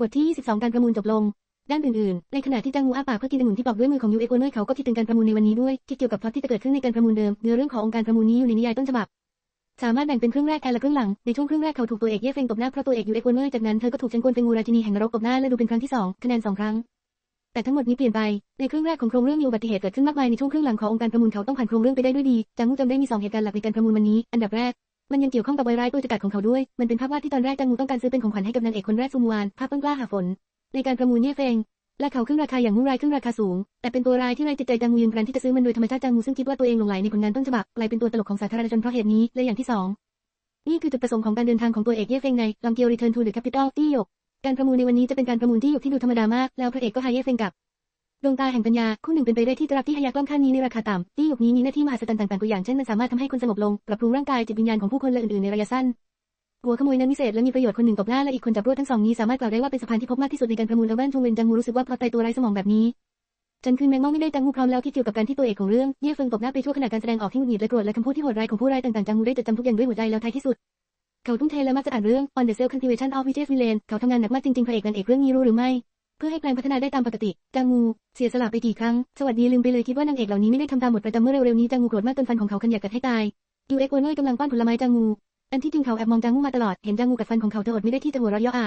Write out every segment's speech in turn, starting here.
บทที่ 22 การประมูลจบลง ด้านอื่นๆ ในขณะที่จางงูอ้าปากเพื่อกินองุ่นที่ปอกด้วยมือของยูเอโกเนอร์เขาก็คิดถึงการประมูลในวันนี้ด้วยคิดเกี่ยวกับพล็อตที่จะเกิดขึ้นในการประมูลเดิมเนื้อเรื่องขององค์การประมูลนี้อยู่ในนิยายต้นฉบับ สามารถแบ่งเป็นครึ่งแรกแทนและครึ่งหลัง ในช่วงครึ่งแรกเขาถูกตัวเอกเย่เฟงตบหน้าเพราะตัวเอกยูเอโกเนอร์จากนั้นเธอก็ถูกเชนกวนเฟงูราชินีแห่งนรกตบหน้าและดูเป็นครั้งที่สองคะแนนสองครั้งแต่ทั้งหมดนี้เปลี่ยนไป ในครึ่งแรกของโครงเรื่องมีอุบัติเหตุเกิดขึ้นมากมายในช่วงครึ่งหลังขององค์การประมูลเขาต้องผ่านโครงเรื่องไปได้ด้วยดีจางงูจำได้มีสองเหตุการณ์หลักในการประมูลวันนี้ อันดับแรก มันยังเกี่ยวข้องกับไวรัสตัวจกัดของเขาด้วย มันเป็นภาพวาดที่ตอนแรกจางงูต้องการซื้อเป็นของขวัญให้กับนางเอกคนแรกซูมวาน ภาพต้นกล้าหาฝน ในการประมูลเย่เฟงและเขาขึ้นราคาอย่างมุ่งรายขึ้นราคาสูง แต่เป็นตัวรายที่ไร้จิตใจจางงูยืนกรันที่จะซื้อมันโดยธรรมชาติจางงูซึ่งคิดว่าตัวเองหลงไหลในผลงานต้นฉบับกลายเป็นตัวตลกของสาธารณชนเพราะเหตุนี้และอย่างที่สองนี่คือจุดประสงค์ของการเดินทางของตัวเอกเย่เฟงในลำเกียว Return to the Capital ที่หยกการประมูลในวันนี้จะเป็นการประมูลที่หยกที่ดูธรรมดามากแล้วพระเอกก็หาเย่เฟงกับ ดวงตาแห่งปัญญาคู่หนึ่งเป็นไปได้ที่จะรับที่หายากล้ำค่านี้ในราคาต่ำที่หยกนี้มีหน้าที่มหัศจรรย์ต่างๆตัวอย่างเช่นมันสามารถทำให้คนสงบลงปรับปรุงร่างกายจิตวิญญาณของผู้คนและอื่นๆในระยะสั้นหัวขโมยนั้นวิเศษและมีประโยชน์คนหนึ่งตบหน้าและอีกคนจับรวดทั้งสองนี้สามารถกล่าวได้ว่าเป็นสะพานที่พบมากที่สุดในการประมูลแล้วแว่นชงเวนจังงูรู้สึกว่าเพราะไตตัวไร้สมองแบบนี้จันคืนแมงเม่าไม่ได้จังงูพร้อมแล้วคิดเกี่ยวกับการที่ตัวเอกของเรื่องเย่เฟิงตบหน้าไปชั่วขณะการแสดงออกที่หงุดหงิดและโกรธและคำพูดที่โหดร้ายของผู้ร้ายต่างๆจังงูได้จดจำทุกอย่างด้วยหัวใจแล้วท้ายที่สุดเขาทุ่มเทและมักจะอ่านเรื่อง On the Self Cultivation of Vijay Villain เขาทำงานหนักมากจริงๆพระเอกนางเอกเรื่องนี้รู้หรือไม่ เพื่อให้แปลงพัฒนาได้ตามปกติ จางงู เสียสละไปกี่ครั้ง สวัสดีลืมไปเลยคิดว่านางเอกเหล่านี้ไม่ได้ทำตามบทประจำเมื่อเร็วๆนี้จางงูโกรธมากจนฟันของเขาคันอยากกัดให้ตายยูเอ็กโวเนอร์กำลังป้อนผลไม้จางงู อันที่จริงเขาแอบมองจางงูมาตลอด เห็นจางงูกัดฟันของเขาเธออดไม่ได้ที่จะหัวเราะเยาะอ่า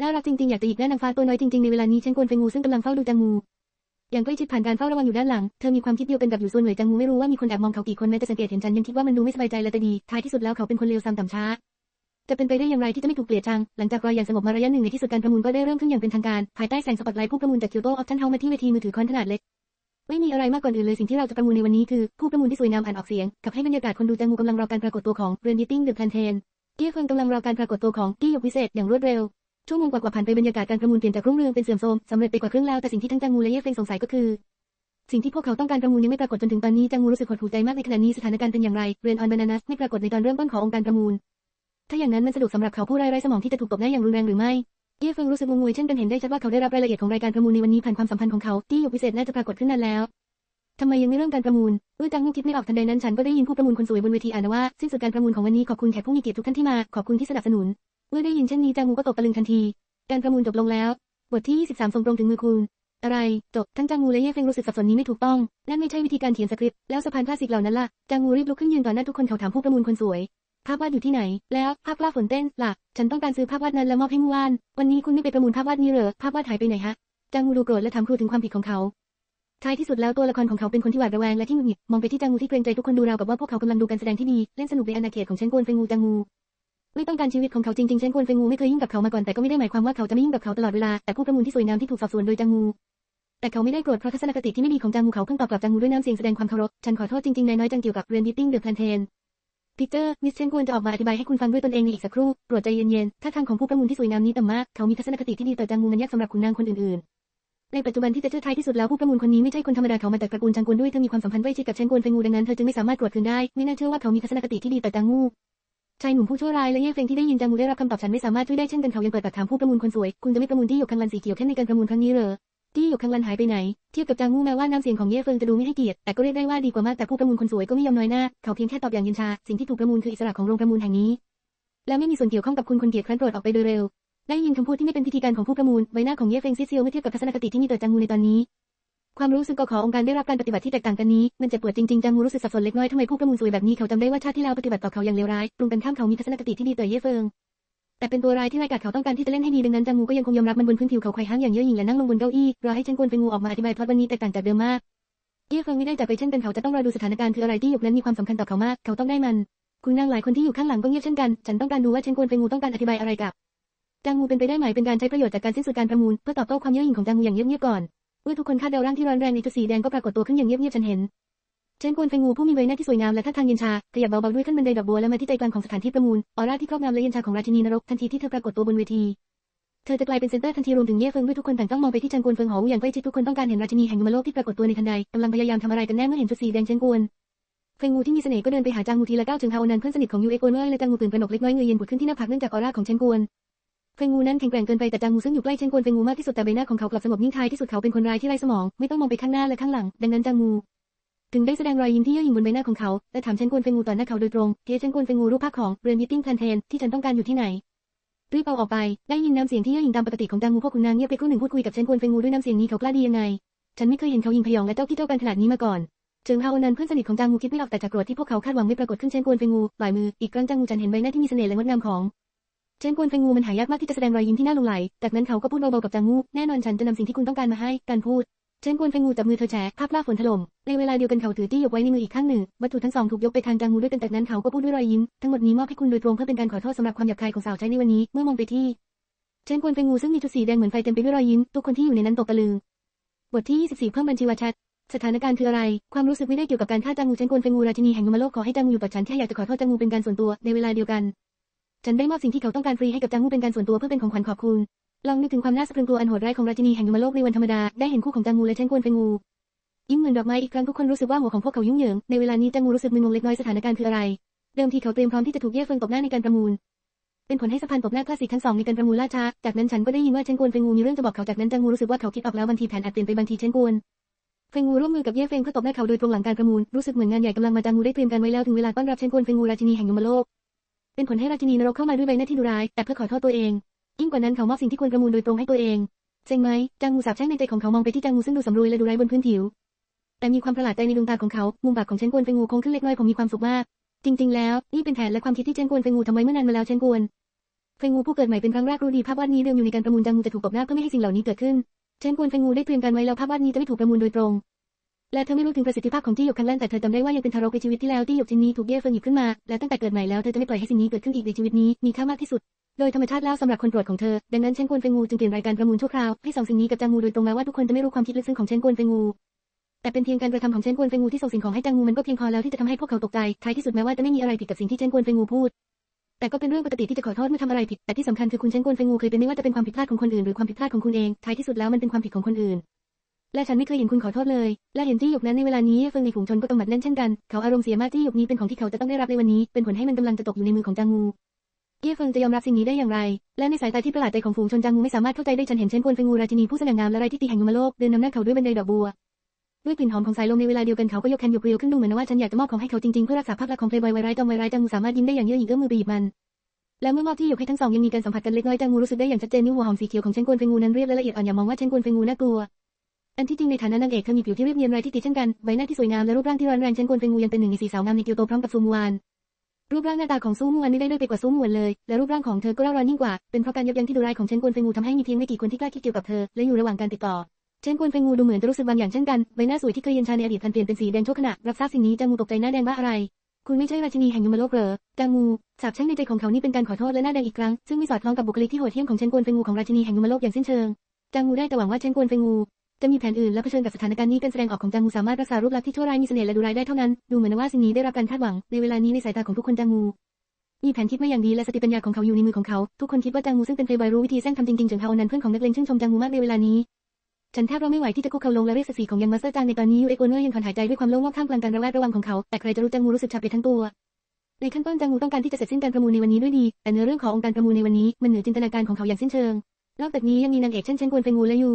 น่ารักจริงๆอยากจะหยิกหน้านางฟ้าตัวน้อยจริงๆในเวลานี้เช่นกวนเฟงูซึ่งกำลังเฝ้าดูจางงู อย่างใกล้ชิดผ่านการเฝ้าระวังอยู่ด้านหลัง เธอมีความคิดเดียวเป็นกับอยู่ส่วนเหนื่อยจางงูไม่รู้ว่ามีคนแอบมองเขากี่คนแม้จะสังเกตเห็นฉันยังคิดว่ามันดูไม่สบายใจและแต่ดี ท้ายที่สุดแล้วเขาเป็นคนเลวซ้ำต่ำช้า จะเป็นไปได้อย่างไรที่จะไม่ถูกเกลียดชัง หลังจากรออย่างสงบมาระยะหนึ่งในที่สุดการประมูลก็ได้เริ่มขึ้นอย่างเป็นทางการ ภายใต้แสงสปอตไลท์ผู้ประมูลจากคิวโตออฟทันเฮามาที่เวทีมือถือคอนขนาดเล็ก ไม่มีอะไรมากกว่าอื่นเลยสิ่งที่เราจะประมูลในวันนี้คือผู้ประมูลที่สวยงามอ่านออกเสียงกับให้บรรยากาศคนดูจางงูกำลังรอการปรากฏตัวของเรนดิติ้งเดอะแพลนเทนที่เฟิงกำลังรอการปรากฏตัวของที่ยกวิเศษอย่างรวดเร็วชั่วโมงกว่าๆผ่านไปบรรยากาศการประมูลเปลี่ยนจากรุ่งเรืองเป็นเสื่อมโทรมสำเร็จไปกว่าครึ่งแล้วแต่สิ่งที่ทั้งจางงูและเย่เฟงสงสัยก็คือ สิ่งที่พวกเขาต้องการประมูลยังไม่ปรากฏจนถึงตอนนี้จางงูรู้สึกหดหู่ใจมากในขณะนี้สถานการณ์เป็นอย่างไรเรนออนบานานัสไม่ปรากฏในตอนเริ่มต้นขององค์การประมูล ถ้าอย่างนั้นมันสะดวกสำหรับเขาผู้ไร้ไร้สมองที่จะถูกตบหน้าอย่างรุนแรงหรือไม่ เย่เฟิงรู้สึกงงงวยเช่นกันเห็นได้ชัดว่าเขาได้รับรายละเอียดของรายการประมูลในวันนี้ผ่านความสัมพันธ์ของเขาที่หยกพิเศษน่าจะปรากฏขึ้นนานแล้วทำไมยังไม่เริ่มการประมูลเมื่อจังงูคิดไม่ออกทันใดนั้นฉันก็ได้ยินผู้ประมูลคนสวยบนเวทีอ่านว่าสิ้นสุดการประมูลของวันนี้ขอบคุณแขกผู้มีเกียรติทุกท่านที่มาขอบคุณที่สนับสนุน เมื่อได้ยินเช่นนี้จางงูก็ตกตะลึงทันที การประมูลจบลงแล้ว บทที่ 23 ส่งตรงถึงมือคุณ อะไร จบ ทั้งจางงูและเย่เฟงรู้สึกสับสนนี้ไม่ถูกต้อง นั่นไม่ใช่วิธีการเขียนสคริปต์ แล้วสะพานคลาสสิกเหล่านั้นล่ะ จางงูรีบลุกขึ้นยืนต่อหน้าทุกคนเขาถามผู้ประมูลคนสวยาพวาดอยู่ที่ไหน แล้วภาพล้าฝนเต้นหล่ะฉันต้องการซื้อภาพวาดนั้นแล้วมอบให้มูวาน วันนี้คุณไม่ไปประมูลภาพวาดนี้เหรอ ภาพวาดหายไปไหนฮะ จางงูดูโกรธและถามครูถึงความผิดของเขา ท้ายที่สุดแล้วตัวละครของเขาเป็นคนที่หวาดระแวงและที่หงุดหงิด มองไปที่จางงูที่เกรงใจทุกคนดูราวกับว่าพวกเขากำลังดูการแสดงที่ดี เล่นสนุกในอาณาเขตของเชนกวนเฟงูจางงูไม่ต้องการชีวิตของเขาจริงๆเชนกวนเฟงูไม่เคยยุ่งกับเขามาก่อนแต่ก็ไม่ได้หมายความว่าเขาจะไม่ยุ่งกับเขาตลอดเวลา แต่ผู้ประมูลที่สวยงามที่ถูกสอบสวนโดยจางงูแต่เขาไม่ได้โกรธเพราะทัศนคติที่ไม่ดีของจางงูเขาเพิ่งตอบกลับจางงูด้วยน้ำเสียงแสดงความเคารพ ฉันขอโทษจริงๆนายน้อยจังเกี่ยวกับเรียนดิตติ้งเดอะแพนเทน พีเตอร์มิสเชนควรจะออกมาอธิบายให้คุณฟังด้วยตนเองในอีกสักครู่โปรดใจเย็นๆถ้าทางของผู้ประมูลที่สวยงามนี้ต่ำมาก เขามีทัศนคติที่ดีต่อจางงูมันยากสำหรับคุณนางคนอื่นๆ ในปัจจุบันที่จะเชื่อท้ายที่สุดแล้วผู้ประมูลคนนี้ไม่ใช่คนธรรมดาเขามาจากตระกูลจางกวนด้วยเธอมีความสัมพันธ์ใกล้ชิดกับเชนกวนเฟงูดังนั้นเธอจึงไม่สามารถตรวจคืนได้ไม่น่าเชื่อว่าเขามีทัศนคติที่ดีต่อจางงูชายหนุ่มผู้ชั่วร้ายและเย่เฟงที่ได้ยินจางงูได้รับคำตอบฉันไม่สามารถช่วยได้เช่นกันเขายังเปิดปากถามผู้ประมูลคนสวยคุณจะไม่ประมูลที่หยกคังลันสีเขียวแค่ในการประมูลครั้งนี้เหรอ ที่หยกคังลันหายไปไหน เทียบกับจางงูแม้ว่าน้ำเสียงของเย่เฟิงจะดูไม่ให้เกียรติ แต่ก็เรียกได้ว่าดีกว่ามาก แต่ผู้ประมูลคนสวยก็ไม่ยอมน้อยหน้า เขาเพียงแค่ตอบอย่างเย็นชา สิ่งที่ถูกประมูลคืออิสระของโรงประมูลแห่งนี้ และไม่มีส่วนเกี่ยวข้องกับคุณคนเกียรติครั้นโปรดออกไปโดยเร็ว ได้ยินคำพูดที่ไม่เป็นพิธีการของผู้ประมูล ใบหน้าของเย่เฟิงซิเซียวเมื่อเทียบกับทัศนคติที่มีต่อจางงูในตอนนี้ ความรู้สึกก็ขอองค์การได้รับการปฏิบัติที่แตกต่างกันนี้ มันเจ็บปวดจริงๆจางงูรู้สึกสับสนเล็กน้อยทำไมผู้ประมูลสวยแบบนี้เขาจำได้ว่าชาติที่แล้วปฏิบัติต่อเขาอย่างเลวร้ายตรงกันข้ามเขามีทัศนคติที่ดีต่อเย่เฟิง แต่เป็นตัวร้ายที่รายการเขาต้องการที่จะเล่นให้ดีดังนั้นจางงูก็ยังคงยอมรับมันบนพื้นผิวเขาไขว่ห้างอย่างเย่อหยิ่งและนั่งลงบนเก้าอี้รอให้เชนกวนเฟงงูออกมาอธิบายพราะวันนี้แตกต่างจากเดิมมากเย่เฟิงไม่ได้จากไปเช่นกันเขาจะต้องรอดูสถานการณ์คืออะไรที่หยกนั้นมีความสำคัญต่อเขามาก เขาต้องได้มัน คุณนางหลายคนที่อยู่ข้างหลังก็เงียบเช่นกัน ฉันต้องการดูว่าเชนกวนเฟงงูต้องการอธิบายอะไรกับจางงูเป็นไปได้ไหมเป็นการใช้ประโยชน์จากการสิ้นสุดการประมูลเพื่อตอบโต้ความเย่อหยิ่งของจางงูอย่างเงียบๆก่อนเมื่อทุกคนคาดเดาร่างที่ร้อนแรงในจุดสีแดงก็ปรากฏตัวขึ้นอย่างเงียบๆฉันเห็น เชนกวนเฟงูผู้มีใบหน้าที่สวยงามและท่าทางเย็นชา ขยับเบาๆด้วยขึ้นบันไดดอกบัวและมาที่ใจกลางของสถานที่ประมูล ออร่าที่ครอบงำและเย็นชาของราชินีนรกทันทีที่เธอปรากฏตัวบนเวที เธอจะกลายเป็นเซนเตอร์ทันทีรวมถึงเย่เฟิงด้วยทุกคนต่างต้องมองไปที่เชนกวนเฟิงหออย่างใกล้ชิดทุกคนต้องการเห็นราชินีแห่งยมโลกที่ปรากฏตัวในทันใดกำลังพยายามทำอะไรกันแน่เมื่อเห็นจุดสีแดงเชนกวนเฟงงูที่มีเสน่ห์ก็เดินไปหาจางงูทีละก้าวจึงฮาโอนันเพื่อนสนิทของยูเอ็กโกเนอร์และจางงูตื่นตระหนกเล็กน้อยเงยเย็นปวดขึ้นที่หน้าผากเนื่องจากออร่าของเชนกวนเฟงงูนั้นแข็งแกร่งเกินไปแต่จางงูซึ่งอยู่ใกล้เชนกวนเฟงงูมากที่สุดแต่ใบหน้าของเขากลับสงบนิ่งทายที่สุดเขาเป็นคนร้ายที่ไร้สมองไม่ต้องมองไปข้างหน้าและข้างหลัง ดังนั้นจางงู ถึงได้แสดงรอยยิ้มที่เย่อหยิ่งบนใบหน้าของเขา และถามเชนกวนเฟงูต่อหน้าเขาโดยตรงเทเชนกวนเฟงูรูปภาพของเรนยิตติ้งแพลนเทนที่ฉันต้องการอยู่ที่ไหนรีบเอาออกไป ได้ยินน้ำเสียงที่เย่อหยิ่งตามปกติของจางงูพวกคุณนางเงียบไปครู่หนึ่งพูดคุยกับเชนกวนเฟงูด้วยน้ำเสียงนี้เขากล้าดียังไง ฉันไม่เคยเห็นเขายิงพยองและเจ้าที่เจ้ากันขนาดนี้มาก่อนเจิงฮาโอนันเพื่อนสนิทของจางงูคิดไม่ออกแต่จากโกรธที่พวกเขาคาดหวังไม่ปรากฏขึ้นเชนกวนเฟงูปล่อยมืออีกครั้งจางงูจันเห็นใบหน้าที่มีเสน่ห์และงดงามของเชนกวนเฟงูมันหายากมากที่จะแสดงรอยยิ้มที่น่าหลงไหลจากนั้นเขาก็พูดเบาๆกับจางงูแน่นอนฉันจะนำสิ่งที่คุณต้องการมาให้การพูด เชนกวนเฟงูจับมือเธอแฉภาพล่าฝนถล่ม ในเวลาเดียวกันเขาถือจี้ยกไว้ในมืออีกข้างหนึ่ง วัตถุทั้งสองถูกยกไปทางจางงูด้วยกันจากนั้นเขาก็พูดด้วยรอยยิ้ม ทั้งหมดนี้มอบให้คุณโดยตรงเพื่อเป็นการขอโทษสำหรับความหยาบคายของสาวใช้ในวันนี้ เมื่อมองไปที่ เชนกวนเฟงูซึ่งมีชุดสีแดงเหมือนไฟเต็มไปด้วยรอยยิ้ม ทุกคนที่อยู่ในนั้นตกตะลึง บทที่ 24 เพิ่มบัญชีวาชัดสถานการณ์คืออะไร ความรู้สึกไม่ได้เกี่ยวกับการฆ่าจางงูเชนกวนเฟงูราชินีแห่งยมโลกขอให้จางงูอยู่กับฉันแค่อยากจะขอโทษจางงูเป็นการส่วนตัวในเวลาเดียวกัน ฉันได้มอบสิ่งที่เขาต้องการฟรีให้กับจางงูเป็นการส่วนตัวเพื่อเป็นของขวัญขอบคุณ ลองนึกถึงความน่าสะพรึงกลัวอันโหดร้ายของราชินีแห่งยมโลกในวันธรรมดา ได้เห็นคู่ของจางงูและเชนกวนเฟงู ยิ้มเหมือนดอกไม้อีกครั้งทุกคนรู้สึกว่าหัวของพวกเขายุ่งเหยิง ในเวลานี้จางงูรู้สึกมึนงงเล็กน้อยสถานการณ์คืออะไร เดิมทีเขาเตรียมพร้อมที่จะถูกเย่เฟิงตบหน้าในการประมูล เป็นผลให้สะพานตบหน้าคลาสสิกทั้งสองในการประมูลล่าช้า จากนั้นฉันก็ได้ยินว่าเชนกวนเฟงูมีเรื่องจะบอกเขาจากนั้นจางงูรู้สึกว่าเขาคิดออกแล้วบางทีแผนอาจเปลี่ยนไปบางทีเชนกวนเฟงูร่วมมือกับเย่เฟงเพื่อตบหน้าเขาโดยตรงหลังการประมูลรู้สึกเหมือนงานใหญ่กำลังมาจางงูได้เตรียมการไว้แล้วถึงเวลาต้อนรับเชนกวนเฟงูราชินีแห่งยมโลกเป็นผลให้ราชินีนรกเข้ามาด้วยใบหน้าที่ดุร้ายแต่เพื่อขอโทษตัวเอง ยิ่งกว่านั้นเขามอบสิ่งที่ควรประมูลโดยตรงให้ตัวเองเซ็งไหมจางงูสาบแช่งในใจของเขามองไปที่จางงูซึ่งดูสำรวยและดูไร้บนพื้นผิว แต่มีความประหลาดใจในดวงตาของเขา มุมปากของเชนกวนเฟงูคงขึ้นเล็กน้อยผมมีความสุขมาก จริง ๆ แล้ว นี่เป็นแผนและความคิดที่เชนกวนเฟงูทำไว้เมื่อนานมาแล้วเชนกวนเฟงูผู้เกิดใหม่เป็นครั้งแรกรู้ดีภาพวาดนี้เดิมอยู่ในการประมูลจางงูจะถูกตบหน้าเพื่อไม่ให้สิ่งเหล่านี้เกิดขึ้นเชนกวนเฟงูได้เตรียมการไว้แล้วภาพวาดนี้จะไม่ถูกประมูลโดยตรง และเธอไม่รู้ถึงประสิทธิภาพของจี้หยกครั้งแรกแต่เธอจำได้ว่ายังเป็นทารกในชีวิตที่แล้วจี้หยกชิ้นนี้ถูกเย่เฟิงหยิบขึ้นมาและตั้งแต่เกิดใหม่แล้วเธอจะไม่ปล่อยให้สิ่งนี้เกิดขึ้นอีกในชีวิตนี้มีค่ามากที่สุด โดยธรรมชาติแล้วสำหรับคนโปรดของเธอ ดังนั้นเชนกวนเฟงูจึงเปลี่ยนรายการประมูลชั่วคราวให้สองสิ่งนี้กับจางงูโดยตรงแม้ว่าทุกคนจะไม่รู้ความคิดลึกซึ้งของเชนกวนเฟงู แต่เป็นเพียงการกระทำของเชนกวนเฟงูที่ส่งสิ่งของให้จางงูมันก็เพียงพอแล้วที่จะทำให้พวกเขาตกใจท้ายที่สุดแม้ว่าจะไม่มีอะไรผิดกับสิ่งที่เชนกวนเฟงูพูด แต่ก็เป็นเรื่องปกติที่จะขอโทษเมื่อทำอะไรผิดแต่ที่สำคัญคือคุณเชนกวนเฟงูเคยเป็นไม่ว่าจะเป็นความผิดพลาดของคนอื่นหรือความผิดพลาดของคุณเองท้ายที่สุดแล้วมันเป็นความผิดของคนอื่นและฉันไม่เคยเห็นคุณขอโทษเลย และเห็นจี้หยกนั้นในเวลานี้เฟิงในฝูงชนก็ต้องหมัดแน่นเช่นกัน เขาอารมณ์เสียมากจี้หยกนี้เป็นของที่เขาจะต้องได้รับในวันนี้ เป็นผลให้มันกำลังจะตกอยู่ในมือของจางงู เย่เฟิงจะยอมรับสิ่งนี้ได้อย่างไร และในสายตาที่ประหลาดใจของฝูงชนจางงูไม่สามารถเข้าใจได้ฉันเห็นเช่นกวนเฟงูราชินีผู้สง่างามและไร้ที่ติแห่งยมโลกเดินนำหน้าเขาด้วยบันไดดอกบัวด้วยกลิ่นหอมของสายลมในเวลาเดียวกันเขาก็ยกแขนหยกเรียวขึ้นดูเหมือนว่าฉันอยากจะมอบของให้เขาจริงๆเพื่อรักษาภาพลักษณ์ของเพลย์บอยไวร้ายจอมไวร้ายจางงูสามารถยิ้มได้อย่างเยือหยิ่งเอื้อมมือไปหยิบมันและเมื่อมอบที่หยกให้ทั้งสองยังมีการสัมผัสกันเล็กน้อยจางงูรู้สึกได้อย่างชัดเจนนิ้วหัวหอมสีเขียวของเชนกวนเฟงูนั้นเรียบและละเอียดอ่อนอย่ามองว่าเชนกวนเฟงูน่ากลัว อันที่จริงในฐานะนางเอกเธอมีผิวที่เรียบเนียนไร้ที่ติเช่นกันใบหน้าที่สวยงามและรูปร่างที่ร้อนแรงเช่นกวนเฟงูยังเป็นหนึ่งในสี่สาวงามในเกียวโตพร้อมกับซูมวาน รูปร่างหน้าตาของซูมูวานไม่ได้ด้อยไปกว่าซูมูวนเลย และรูปร่างของเธอก็เร่าร้อนยิ่งกว่า เป็นเพราะการยับยั้งที่ดุร้ายของเชนกวนเฟงูทำให้มีเพียงไม่กี่คนที่กล้าคิดเกี่ยวกับเธอ และอยู่ระหว่างการติดต่อ เชนกวนเฟงูดูเหมือนจะรู้สึกบางอย่างเช่นกัน ใบหน้าสวยที่เคยเย็นชาในอดีตพันเปลี่ยนเป็นสีแดงชั่วขณะ รับทราบสิ่งนี้จางงูตกใจหน้าแดงว่าอะไร คุณไม่ใช่ราชินีแห่งยมโลกเหรอจางงูสาบแช่งในใจของเขานี่เป็นการขอโทษและหน้าแดงอีกครั้ง ซึ่งไม่สอดคล้องกับบุคลิกที่โหดเหี้ยมของเชนกวนเฟงูของราชินีแห่งยมโลกอย่างสิ้นเชิงจางงูได้แต่หวังว่าเชนกวนเฟงู จะมีแผนอื่นและเผชิญกับสถานการณ์นี้การแสดงออกของจางงูสามารถรักษารูปลักษณ์ที่ชั่วร้ายมีเสน่ห์และดูร้ายได้เท่านั้น ดูเหมือนว่าสิ่งนี้ได้รับการคาดหวัง ในเวลานี้ในสายตาของทุกคนจางงู มีแผนคิดมาอย่างดีและสติปัญญาของเขาอยู่ในมือของเขา ทุกคนคิดว่าจางงูซึ่งเป็นเพลย์บอยรู้วิธีแซงทำจริงๆเฉิงเทาอนันต์เพื่อนของนักเลงชื่นชมจางงูมากในเวลานี้ฉันแทบรอไม่ไหวที่จะคุกเข่าลงและเรียกศักดิ์ศรีของยังมาสเตอร์จางในตอนนี้ยูเอ็กโอเนอร์ยังถอนหายใจด้วยความโล่งว่างท่ามกลางการระแวดระวังของเขา แต่ใครจะรู้จางงูรู้สึกฉับไปทั้งตัว ในขั้นต้นจางงูต้องการที่จะเสร็จสิ้นการประมูลในวันนี้ด้วยดี แต่เนื้อเรื่องขององค์การประมูลในวันนี้มันเหนือจินตนาการของเขาอย่างสิ้นเชิง นอกจากนี้ยังมีนางเอกเช่นเชนกวนเฟงูและยู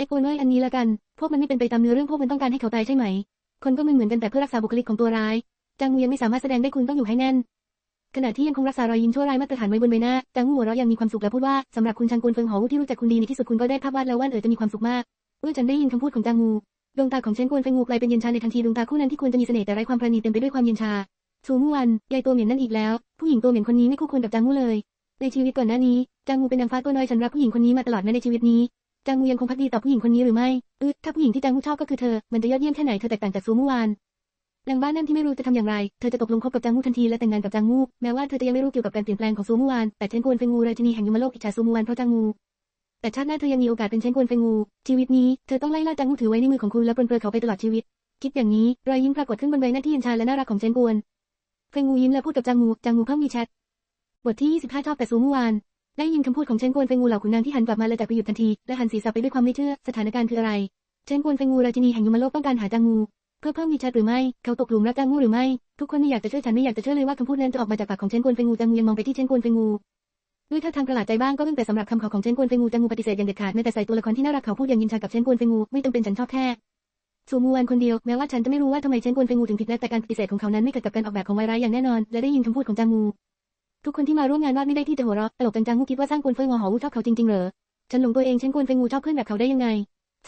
เอ็กโอเนอร์อันนี้ละกัน พวกมันไม่เป็นไปตามเนื้อเรื่องพวกมันต้องการให้เขาตายใช่ไหม คนก็มึนเหมือนกันแต่เพื่อรักษาบุคลิกของตัวร้าย จางงูยังไม่สามารถแสดงได้คุณต้องอยู่ให้แน่น ขณะที่ยังคงรักษารอยยิ้มชั่วร้ายมาตรฐานไว้บนใบหน้า จางงูหัวเราะยังมีความสุขและพูดว่าสำหรับคุณชางกวนเฟิงหอวที่รู้จักคุณดีในที่สุดคุณก็ได้ภาพวาดแล้วว่าเอ๋อจะมีความสุขมากเมื่อฉันได้ยินคำพูดของจางงูดวงตาของเชนกวนเฟงงูกลายเป็นเย็นชาในทันทีดวงตาคู่นั้นที่ควรจะมีเสน่ห์แต่ไร้ความประณีตเต็มไปด้วยความเย็นชาชูมู่วันยายตัวเหม็นนั่นอีกแล้ว ผู้หญิงตัวเหม็นคนนี้ไม่คู่ควรกับจางงูเลย ในชีวิตก่อนหน้านี้จางงูเป็นนางฟ้าตัวน้อยฉันรักผู้หญิงคนนี้มาตลอดแม้ในชีวิตนี้ จางงูยังคงพักดีต่อผู้หญิงคนนี้หรือไม่เออถ้าผู้หญิงที่จางงูชอบก็คือเธอ มันจะยอดเยี่ยมแค่ไหนเธอแตกต่างจากซูมู่วันนางบ้านนั่นที่ไม่รู้จะทำอย่างไร เธอจะตกลงคบกับจางงูทันทีและแต่งงานกับจางงู แม้ว่าเธอจะยังไม่รู้เกี่ยวกับการเปลี่ยนแปลงของซูมู่วันแต่เชนกวนเฟงูราชินีแห่งยมโลกอิจฉาซูมู่วันเพราะจางงู แต่ชาติหน้าเธอยังมีโอกาสเป็นเชนกวนเฟงู ชีวิตนี้เธอต้องไล่ล่าจางงูถือไว้ในมือของคุณและปลนเปลือเขาไปตลอดชีวิต คิดอย่างนี้รอยยิ้มปรากฏขึ้นบนใบหน้าที่เย็นชาและน่ารักของเชนกวน เฟงูยิ้มและพูดกับจางงู จางงูเพิ่มมีแชท บทที่ 25 ชอบแต่ซูมูวาน ได้ยินคำพูดของเชนกวนเฟงูเหล่าขุนนางที่หันกลับมาและจากไปหยุดทันทีและหันศีรษะไปด้วยความไม่เชื่อ สถานการณ์คืออะไร เชนกวนเฟงูราชินีแห่งยมโลกต้องการหาจางงูเพื่อเพิ่มมีแชทหรือไม่ เขาตกหลุมรักจางงูหรือไม่ ทุกคนนี่อยากจะเชื่อฉันไม่อยากจะเชื่อเลยว่าคำพูดนั้นจะออกมาจากปากของเชนกวนเฟงูจางงูยังมองไปที่เชนกวนเฟงูด้วยท่าทางประหลาดใจบ้างก็อึ้งแต่สำหรับคำขอของเชนกวนเฟงูจางงูปฏิเสธอย่างเด็ดขาดแม้แต่ใส่ตัวละครที่น่ารักเขาพูดอย่างยินชากับเชนกวนเฟงูไม่จำเป็นฉันชอบแค่ซูมูวันคนเดียวแม้ว่าฉันจะไม่รู้ว่าทำไมเชนกวนเฟงูถึงผิดและแต่การปฏิเสธของเขานั้นไม่เกิดกับการออกแบบของไวร้ายอย่างแน่นอนและได้ยินคำพูดของจางงู ทุกคนที่มาร่วมงานวาดไม่ได้ที่จะหัวเราะตลกจังๆงูคิดว่าสร้างกวนเฟิงหอหอวูชอบเขาจริงๆเหรอฉันหลงตัวเองฉันกวนเฟิงงูชอบเพื่อนแบบเขาได้ยังไง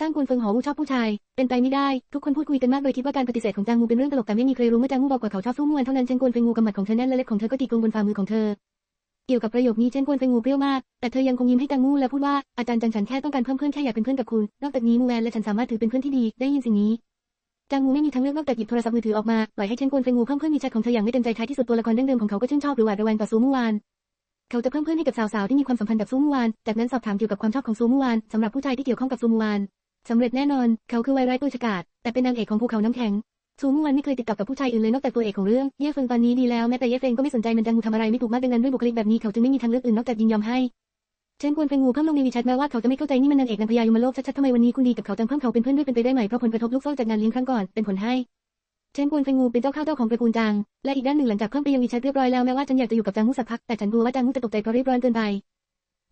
สร้างกวนเฟิงหอวูชอบผู้ชาย เป็นไปไม่ได้ ทุกคนพูดคุยกันมากโดยคิดว่าการปฏิเสธของจางงูเป็นเรื่องตลกแต่ไม่มีใครรู้เมื่อจางงูบอกว่าเขาชอบสู้มวนเท่านั้นเช่นกวนเฟิงงูกำหมัดของเธอแน่นและเล็บของเธอก็ตีกลงบนฝ่ามือของเธอเกี่ยวกับประโยคนี้เช่นกวนเฟิงงูเปรี้ยวมาก แต่เธอยังคงยิ้มให้จางงูและพูดว่าอาจารย์จังฉันแค่ต้องการเพิ่มเพื่อนแค่อยากเป็นเพื่อนกับคุณ นอกจากนี้มูแวนและฉันสามารถถือเป็นเพื่อนที่ดี ได้ยินสิ่งนี้ จางงูไม่มีทางเลือกนอกจากหยิบโทรศัพท์มือถือออกมาปล่อยให้เช่นกวนเฟงงูเพิ่มเพื่อนมีแชทของเธออย่างไม่เต็มใจท้ายที่สุดตัวละครดั้งเดิมของเขาก็ชื่นชอบหรือหวาดระแวงต่อซูมูวานเขาจะเพิ่มเพื่อนให้กับสาวๆที่มีความสัมพันธ์กับซูมูวานจากนั้นสอบถามเกี่ยวกับความชอบของซูมูวานสำหรับผู้ชายที่เกี่ยวข้องกับซูมูวานสำเร็จแน่นอน เขาคือไวรัสตัวฉกาจแต่เป็นนางเอกของภูเขาน้ำแข็งซูมูวานไม่เคยติดกับกับผู้ชายอื่นเลยนอกจากตัวเอกของเรื่อง เย่เฟิงตอนนี้ดีแล้วแม้แต่เย่เฟิงก็ไม่สนใจมันจังงูทำอะไรไม่ถูกมากดังนั้นด้วยบุคลิกแบบนี้เขาจึงไม่มีทางเลือกอื่นนอกจากยินยอมให้ เช่นกวนเฟงงูเพิ่มลงในวีแชทแม้ว่าเขาจะไม่เข้าใจนี่มันนางเอกนางพญายมโลกชัดๆทำไมวันนี้คุณดีกับเขาจังเพิ่มเขาเป็นเพื่อนด้วยเป็นไปได้ไหมเพราะผลกระทบลูกโซ่จากงานเลี้ยงครั้งก่อนเป็นผลให้เช่นกวนเฟงงูเป็นเจ้าข้าวเจ้าของตระกูลจาง และอีกด้านหนึ่งหลังจากเพิ่มไปยังวีแชทเรียบร้อยแล้วแม้ว่าฉันอยากจะอยู่กับจางงูสักพักแต่ฉันกลัวว่าจางงูจะตกใจเพราะรีบร้อนเกินไป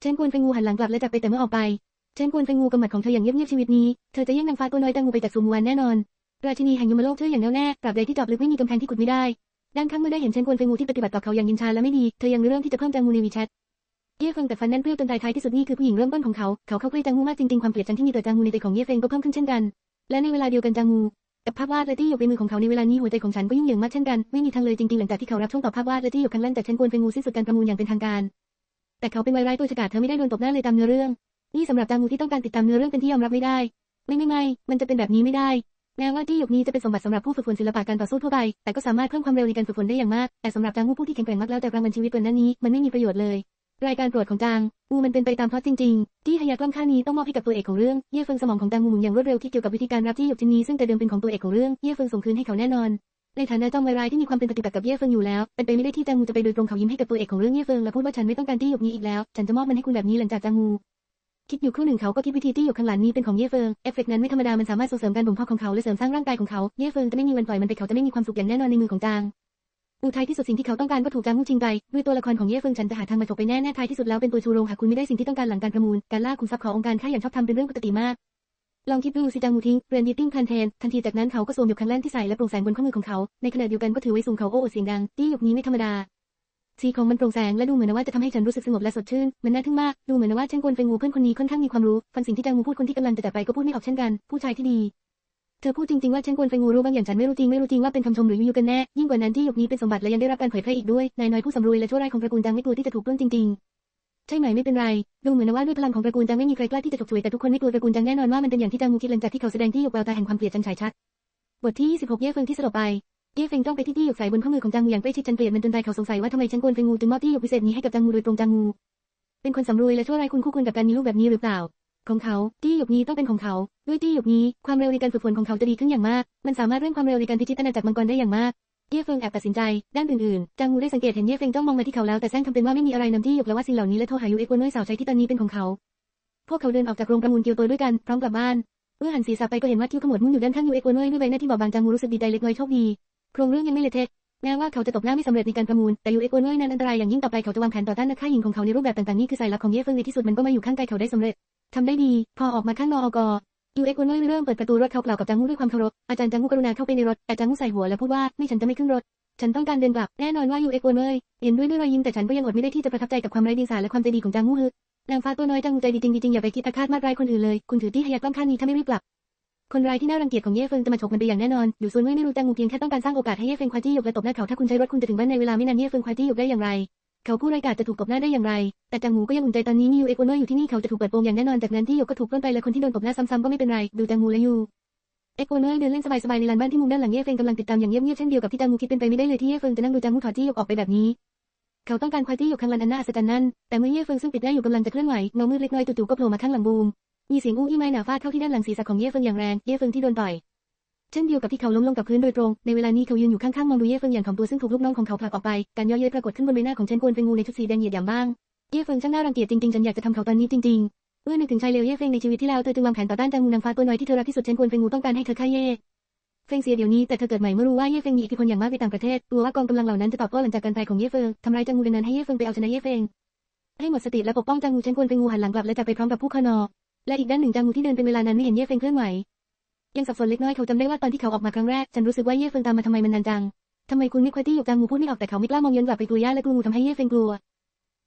เช่นกวนเฟงงูหันหลังกลับและจากไปแต่เมื่อออกไป เช่นกวนเฟงงูกำหมัดของเธออย่างเงียบๆชีวิตนี้ เธอจะแย่งนางฟ้าตัวน้อยจางงูไปจากซูมวันแน่นอน ราชินีแห่งยมโลกเชื่ออย่างแน่วแน่ตราบใดที่จอบลึกไม่มีกำแพงที่ขุดไม่ได้ ด้านข้างเมื่อได้เห็นเช่นกวนเฟงงูที่ปฏิบัติต่อเขาอย่างยินชาและไม่ดี เธอยังเรื่องที่จะเพิ่มจางงูในวีแชท เย่เฟิงแต่ฟันแน่นเปรี้ยวจนตายท้ายที่สุดนี่คือผู้หญิงเริ่มต้นของเขา เขาเข้าใกล้จางงูมากจริงๆความเกลียดชังที่มีต่อจางงูในใจของเย่เฟิงก็เพิ่มขึ้นเช่นกัน และในเวลาเดียวกันจางงูกับภาพวาดและที่อยู่ในมือของเขาในเวลานี้หัวใจของฉันก็ยุ่งเหยิงมากเช่นกัน ไม่มีทางเลยจริงๆหลังจากที่เขารับช่วงต่อภาพวาดและที่อยู่ครั้งแรกจากเช่นกวนเฟงงูสิ้นสุดการประมูลอย่างเป็นทางการ แต่เขาเป็นไวรัสตัวฉกาจเธอไม่ได้โดนตบหน้าเลยตามเนื้อเรื่อง นี่สำหรับจางงูที่ต้องการติดตามเนื้อเรื่องเป็นที่ยอมรับไม่ได้ ไม่ไม่ไม่มันจะเป็นแบบนี้ไม่ได้แม้ว่าที่หยกนี้จะเป็นสมบัติสำหรับผู้ฝึกฝนศิลปะการต่อสู้ทั่วไป แต่ก็สามารถเพิ่มความเร็วในการฝึกฝนได้อย่างมาก แต่สำหรับจางงูผู้ที่แข็งแกร่งมากแล้วแต่รางวัลชีวิตบนหน้านี้มันไม่มีประโยชน์เลย รายการโปรดของจางงูมันเป็นไปตามพล็อตจริงๆ ที่ฮยากล้ำค่านี้ต้องมอบให้กับตัวเอกของเรื่อง เย่เฟิงสมองของจางงูหมุนอย่างรวดเร็วที่เกี่ยวกับวิธีการรับที่หยกชิ้นนี้ซึ่งแต่เดิมเป็นของตัวเอกของเรื่อง เย่เฟิงส่งคืนให้เขาแน่นอน ในฐานะจอมไวร้ายที่มีความเป็นปฏิบัติกับเย่เฟิงอยู่แล้ว เป็นไปไม่ได้ที่จางงูจะไปโดยตรงเขายิ้มให้กับตัวเอกของเรื่องเย่เฟิงและพูดว่าฉันไม่ต้องการที่หยกนี้อีกแล้ว ฉันจะมอบมันให้คุณแบบนี้หลังจากจางงูคิดอยู่ครู่หนึ่งเขาก็คิดวิธีที่หยกข้างหลังนี้เป็นของเย่เฟิง เอฟเฟกนั้นไม่ธรรมดา มันสามารถส่งเสริมการบ่มเพาะของเขาและเสริมสร้างร่างกายของเขา เย่เฟิงจะไม่มีวันปล่อยมันไปเขาจะไม่มีความสุขอย่างแน่นอนในมือของจาง อุทัยที่สุดสิ่งที่เขาต้องการก็ถูกจางงูชิงไปด้วยตัวละครของเย่เฟิงฉันจะหาทางมาฉกไปแน่แน่ท้ายที่สุดแล้วเป็นตัวชูโรงหากคุณไม่ได้สิ่งที่ต้องการหลังการประมูลการล่าขุมทรัพย์ขององค์การค่าอย่างชอบธรรมเป็นเรื่องปกติมากลองคิดดูสิจางงูทิ้งเรียนดิตติ้งพันเทนทันทีจากนั้นเขาก็สวมหยกครั้งแรกที่ใส่และโปร่งแสงบนข้อมือของเขา ในขณะเดียวกันก็ถือไว้สูงเขาโอ้โอเสียงดังที่หยกนี้ไม่ธรรมดาสีของมันโปร่งแสงและดูเหมือนว่าจะทำให้ฉันรู้สึกสงบและสดชื่น มันน่าทึ่งมาก ดูเหมือนว่าเช่นกวนเฟงงูเพื่อนคนนี้ค่อนข้างมีความรู้ ฟังสิ่งที่จางงูพูดคนที่กำลังจะจากไปก็พูดไม่ออกเช่นกัน ผู้ชายที่ดี เธอพูดจริงๆว่าเช่นกวนเฟงงูรู้บางอย่างฉันไม่รู้จริงไม่รู้จริงว่าเป็นคำชมหรือยุยกันแน่ ยิ่งกว่านั้นที่หยกนี้เป็นสมบัติและยังได้รับการเผยแพร่อีกด้วย นายน้อยผู้สำรวยและชั่วร้ายของตระกูลจางไม่กลัวที่จะถูกปล้นจริงๆ ใช่ไหมไม่เป็นไร ดูเหมือนว่าด้วยพลังของตระกูลจางไม่มีใครกล้าที่จะฉกฉวยแต่ทุกคนไม่กลัวตระกูลจางแน่นอนว่ามันเป็นอย่างที่จางงูคิดหลังจากที่เขาแสดงที่หยกแววตาแห่งความเกลียดจันฉายชัด บทที่ 26 เย่เฟิงที่สลบไป เย่เฟิงจ้องไปที่ที่หยกใส่บนข้อมือของจางงูอย่างใกล้ชิดจันเกลียดมันจนใจเขาสงสัยว่าทำไมฉันกวนเฟงงูจึงมอบที่หยกพิเศษนี้ให้กับจางงูโดยตรงจางงูเป็นคนสำรวยและชั่วร้ายคุณคู่ควรกับการมีลูกแบบนี้หรือเปล่า ของเขา ที่หยกนี้ต้องเป็นของเขา ด้วยที่หยกนี้ ความเร็วในการฝึกฝนของเขาจะดีขึ้นอย่างมาก มันสามารถเร่งความเร็วในการพิชิตอาณาจักรมังกรได้อย่างมาก เย่เฟิงแอบตัดสินใจ ด้านอื่นๆ จางงูได้สังเกตเห็นเย่เฟิงจ้องมองมาที่เขาแล้วแต่แซงทำเป็นว่าไม่มีอะไรนำที่หยกและว่าสิ่งเหล่านี้และโทรหายูเอ็กวนด้วยสาวใช้ที่ตอนนี้เป็นของเขา พวกเขาเดินออกจากโรงประมูลเกียวโตด้วยกันพร้อมกลับบ้านเมื่อหันศีรษะไปก็เห็นว่าคิ้วขมวดมุ่งอยู่ด้านข้างยูเอ็กวนด้วยใบหน้าที่บอบบางจางงูรู้สึกดีใจเล็กน้อยโชคดีโครงเรื่องยังไม่เละเทะแม้ว่าเขาจะตกหน้าไม่สำเร็จในการประมูล แต่ยูเอ็กวนด้วยนั้นอันตรายอย่างยิ่งต่อไปเขาจะวางแผนต่อต้านนักฆ่าหญิงของเขาในรูปแบบต่างๆนี่คือสายลับของเย่เฟิงในที่สุดมันก็มาอยู่ข้างกายเขาได้สำเร็จ ทำได้ดี พอออกมาข้างนอกอยูเอ็กวนด้วยเริ่มเปิดประตูรถเขากล่าวกับจางงูด้วยความเคารพ อาจารย์จางงูกรุณาเข้าไปในรถ แต่จางงูใส่หัวและพูดว่าไม่ฉันจะไม่ขึ้นรถ ฉันต้องการเดินกลับ แน่นอนว่ายูเอ็กวนด้วยเห็นด้วยด้วยรอยยิ้มแต่ฉันก็ยังอดไม่ได้ที่จะประทับใจกับความไร้เดียงสาและความใจดีของจางงูฮึนางฟ้าตัวน้อยจางงูใจดีจริงๆอย่าไปคิดอาฆาตมาดร้ายคนอื่นเลย คุณถือที่ขยักล้ำค่านี้ถ้าไม่รีบกลับ คนร้ายที่น่ารังเกียจของเย่เฟิงจะมาฉกมันไปอย่างแน่นอน อยู่ส่วนไม่รู้จางงูเพียงแค่ต้องการสร้างโอกาสให้เย่เฟิงควายจี้หยกและตบหน้าเขาถ้าคุณใช้รถคุณจะถึงบ้านในเวลาไม่นานเย่เฟิงควายจี้หยกได้อย่างไร เขาผู้ไร้กาจจะถูกตบหน้าได้อย่างไร แต่จางงูก็ยังอุ่นใจตอนนี้มียูเอ็กโอเนอร์อยู่ที่นี่เขาจะถูกเปิดโปงอย่างแน่นอนจากนั้นที่หยกก็ถูกปล้นไปและคนที่โดนตบหน้าซ้ำๆก็ไม่เป็นไร ดูจางงูและยูเอ็กโอเนอร์เดินเล่นสบายๆในลานบ้านที่มุมด้านหลังเย่เฟิงกำลังติดตามอย่างเงียบๆเช่นเดียวกับที่จางงูคิดเป็นไปไม่ได้เลยที่เย่เฟิงจะนั่งดูจางงูถอดจี้หยกออกไปแบบนี้ เขาต้องการควายจี้หยกข้างลานอันน่าอัศจรรย์นั้นแต่เมื่อเย่เฟิงซึ่งปิดหน้าอยู่กำลังจะเคลื่อนไหวเงามืดเล็กน้อยจู่ๆก็โผล่มาข้างหลังบูมมีเสียงอู้อี้ไม้หนาฟาดเข้าที่ด้านหลังศีรษะของเย่เฟิงอย่างแรงเย่เฟิงที่โดนต่อย เช่นเดียวกับที่เขาล้มลงกับพื้นโดยตรง ในเวลานี้เขายืนอยู่ข้างๆมองดูเย่เฟิงอย่างถ่อมตัวซึ่งถูกลูกน้องของเขาผลักออกไป การย่อเย้ยปรากฏขึ้นบนใบหน้าของเชนกวนเฟิงงูในชุดสีแดงเหยียดหยามบ้าง เย่เฟิงช่างน่ารังเกียจจริงๆ ฉันอยากจะทำเขาตอนนี้จริงๆ เมื่อนึกถึงชายเลวเย่เฟิงในชีวิตที่แล้วเธอจึงวางแผนต่อต้านจางงูนางฟ้าตัวน้อยที่เธอรักที่สุดเชนกวนเฟิงงูต้องการให้เธอฆ่าเย่เฟิงเสียเดี๋ยวนี้แต่เธอเกิดใหม่เมื่อรู้ว่าเย่เฟิงมีอิทธิพลอย่างมากในต่างประเทศกลัวว่ากองกำลังเหล่านั้นจะตอบโต้หลังจากการตายของเย่เฟิงทำร้ายจางงูดังนั้นให้เย่เฟิงไปเอาชนะเย่เฟิงให้หมดสติและปกป้องจางงูเชนกวนเฟิงงูหันหลังกลับและจากไปพร้อมกับผู้ขนอและอีกด้านหนึ่งจางงูที่เดินเป็นเวลานานไม่เห็นเย่เฟิงเคลื่อนไหว ยังสับสนเล็กน้อยเขาจำได้ว่าตอนที่เขาออกมาครั้งแรกฉันรู้สึกว่าเย่เฟิงตามมาทำไมมันนานจังทำไมคุณไม่คอยที่หยกจางงูพูดไม่ออกแต่เขาไม่กล้ามองย้อนกลับไปกลัวย่าและกลัวงูทำให้เย่เฟิงกลัว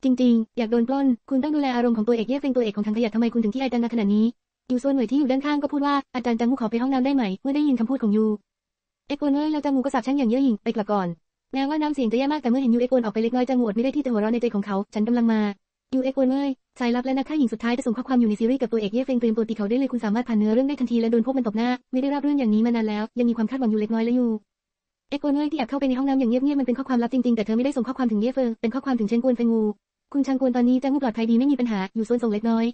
จริงๆ อยากโดนปล้น คุณต้องดูแลอารมณ์ของตัวเอกเย่เฟิงตัวเอกของทางขยะทำไมคุณถึงที่ไอจังนะขนาดนี้ยูส่วนหน่วยที่อยู่ด้านข้างก็พูดว่าอาจารย์จังงูขอไปห้องน้ำได้ไหมเมื่อได้ยินคำพูดของยูเอกโกนเอ้ยแล้วจังงูก็สาบแช่งอย่างเย่อหยิ่งไปกลับก่อนแม้ว่าน้ำเสียงจะแย่มากแต่เมื่อเห็นยูเอกโกนออกไปเล็กน้อยจังงูอดไม่ได้ที่จะหัวเราะในใจของเขา ฉันกำลังมา ยูเอ็กโกนเอ้ยสายลับและนักฆ่าหญิงสุดท้ายจะส่งข้อความอยู่ในซีรีส์กับตัวเอกเย่เฟงเตรียมตัวตีเขาได้เลยคุณสามารถผ่านเนื้อเรื่องได้ทันทีและโดนพวกมันตบหน้า ไม่ได้รับเรื่องอย่างนี้มานานแล้ว ยังมีความคาดหวังอยู่เล็กน้อยและยูเอ็กโกนเอ้ยที่แอบเข้าไปในห้องน้ำอย่างเงียบๆมันเป็นข้อความลับจริงๆแต่เธอไม่ได้ส่งข้อความถึงเย่เฟิงเป็นข้อความถึงเชนกวนเฟงงูคุณชางกวนตอนนี้จังงูปลอดภัยดีไม่มีปัญหาอยู่ส่วนส่งเล็กน้อย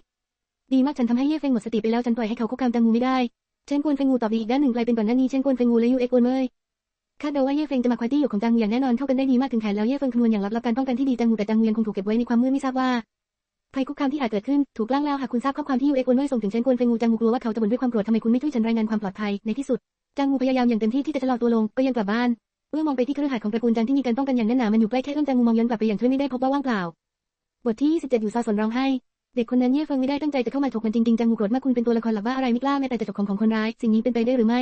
ดีมากฉันทำให้เย่เฟงหมดสติไปแล้วฉันปล่อยให้เขาคุกคามจังงูไม่ได้เชนกวนเฟงงูตอบดีอีกด้านหนึ่งกลายเป็นก่อนหน้านี้เชนกวนเฟงงูและยูเอ็กโกนเอ้ย คาดเดาว่าเย่เฟงจะมาควายที่อยู่ของจังอย่างแน่นอนเข้ากันได้ดีมากถึงแผนแล้วเย่เฟิงคำนวณอย่างลับๆการป้องกันที่ดีจังงูแต่จังงูยังคงถูกเก็บไว้ในความมืดไม่ทราบว่าภัยคุกคามที่อาจเกิดขึ้นถูกล่างแล้วหากคุณทราบข้อความที่ยูเอ็กโกนเอ้ส่งถึงเชนกวนเฟงงูจังงูกลัวว่าเขาจะบ่นด้วยความโกรธทำไมคุณไม่ช่วยฉันรายงานความปลอดภัยในที่สุดจังงูพยายามอย่างเต็มที่ที่จะชะลอตัวลงก็ยังกลับบ้านเมื่อมองไปที่ครือข่ายของตระกูลจันที่มีการป้องกันอย่างแน่นหนามันอยู่ใกล้แค่เอื้อมจังงูมองย้อนกลับไปอย่างช่วยไม่ได้พบว่าว่างเปล่าบทที่27อยู่ซาสนร้องไห้เด็กคนนั้นเย่เฟิงไม่ได้ตั้งใจจะเข้ามาถกมันจริงๆจังงูโกรธมากคุณเป็นตัวละครหลักว่าอะไรไม่กล้าแม้แต่จะจบของของคนร้ายสิ่งนี้เป็นไปได้หรือไม่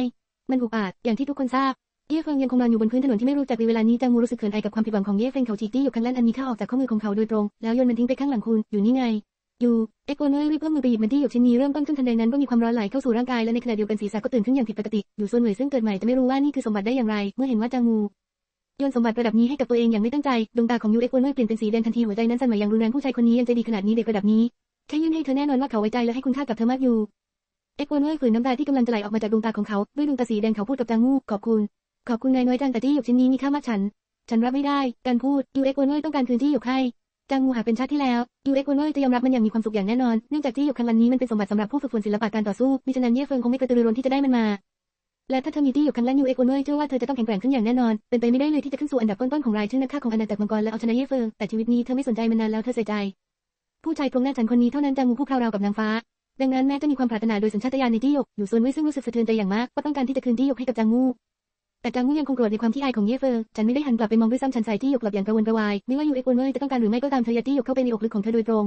มันอุกอาจอย่างที่ทุกคนทราบ เย่เฟิงยังคงนอนอยู่บนพื้นถนนที่ไม่รู้จักในเวลานี้จังงูรู้สึกเขินอายกับความผิดหวังของเย่เฟิงเขาจีจี้อยู่ข้างล่างอันมีค่าออกจากข้อมือของเขาโดยตรง แล้วโยนมันทิ้งไปข้างหลังคุณอยู่นี่ไงอยู่เอ็กโกเนอร์รีบเอื้อมมือไปหยิบมันที่หยกชิ้นนี้เริ่มต้นขึ้นทันใดนั้นก็มีความร้อนไหลเข้าสู่ร่างกายและในขณะเดียวกันศีรษะก็ตื่นขึ้นอย่างผิดปกติอยู่ส่วนหน่วยซึ่งเกิดใหม่จะไม่รู้ว่านี่คือสมบัติได้อย่างไร เมื่อเห็นว่าจังงูโยนสมบัติระดับนี้ให้กับตัวเองอย่างไม่ตั้งใจดวงตาของยูเอ็กโกเนอร์เปลี่ยนเป็นสีแดงทันทีหัวใจนั้นสั่นไหวอย่างรุนแรงผู้ชายคนนี้ยังใจดีขนาดนี้เด็กระดับนี้แค่ยื่นให้เธอแน่นอนว่าเขาไว้ใจและให้คุณค่ากับเธอมากอยู่เอ็กโกเนอร์ฝืนน้ำตาที่กำลังจะไหลออกมาจากดวงตาของเขาด้วยดวงตาสีแดงเขาพูดกับจางงูขอบคุณ ขอบคุณนายน้อยจังแต่ที่หยกชิ้นนี้มีค่ามากฉัน ฉันรับไม่ได้ การพูดยูเอ็กโกเนอร์ต้องการคืนที่หยกให้ จางงูหาเป็นชาติที่แล้วยูเอ็กโกเนอร์จะยอมรับมันอย่างมีความสุขอย่างแน่นอน เนื่องจากที่หยกครั้งนี้มันเป็นสมบัติสำหรับผู้ฝึกฝนศิลปะการต่อสู้ มิฉะนั้นเย่เฟิงคงไม่กระตือรือร้นที่จะได้มันมา และถ้าเธอมีที่อยู่ครั้งแรกยูเอ็กโกเนอร์เชื่อว่าเธอจะต้องแข็งแกร่งขึ้นอย่างแน่นอน เป็นไปไม่ได้เลยที่จะขึ้นสู่อันดับต้นๆของรายชื่อนักฆ่าของอาณาจักรมังกรและเอาชนะเย่เฟิง แต่ชีวิตนี้เธอไม่สนใจมันนานแล้วเธอใส่ใจ ผู้ชายตรงหน้าฉันคนนี้เท่านั้นจางงูผู้คราวราวกับนางฟ้าดังนั้นแม้จะมีความปรารถนาโดยสัญชาตญาณในที่หยกอยู่ส่วนไว้ซึ่งรู้สึกสะเทือนใจอย่างมากว่าต้องการที่จะคืนที่หยกให้กับจางงู แต่จางงูยังคงโกรธในความที่อายของเย่เฟิงฉันไม่ได้หันกลับไปมองด้วยซ้ำฉันใส่ที่หยกกลับอย่างกระวนกระวายไม่ว่ายูเอ็กโกเนอร์จะต้องการหรือไม่ก็ตามเธอยัดที่หยกเข้าไปในอกลึกของเธอโดยตรง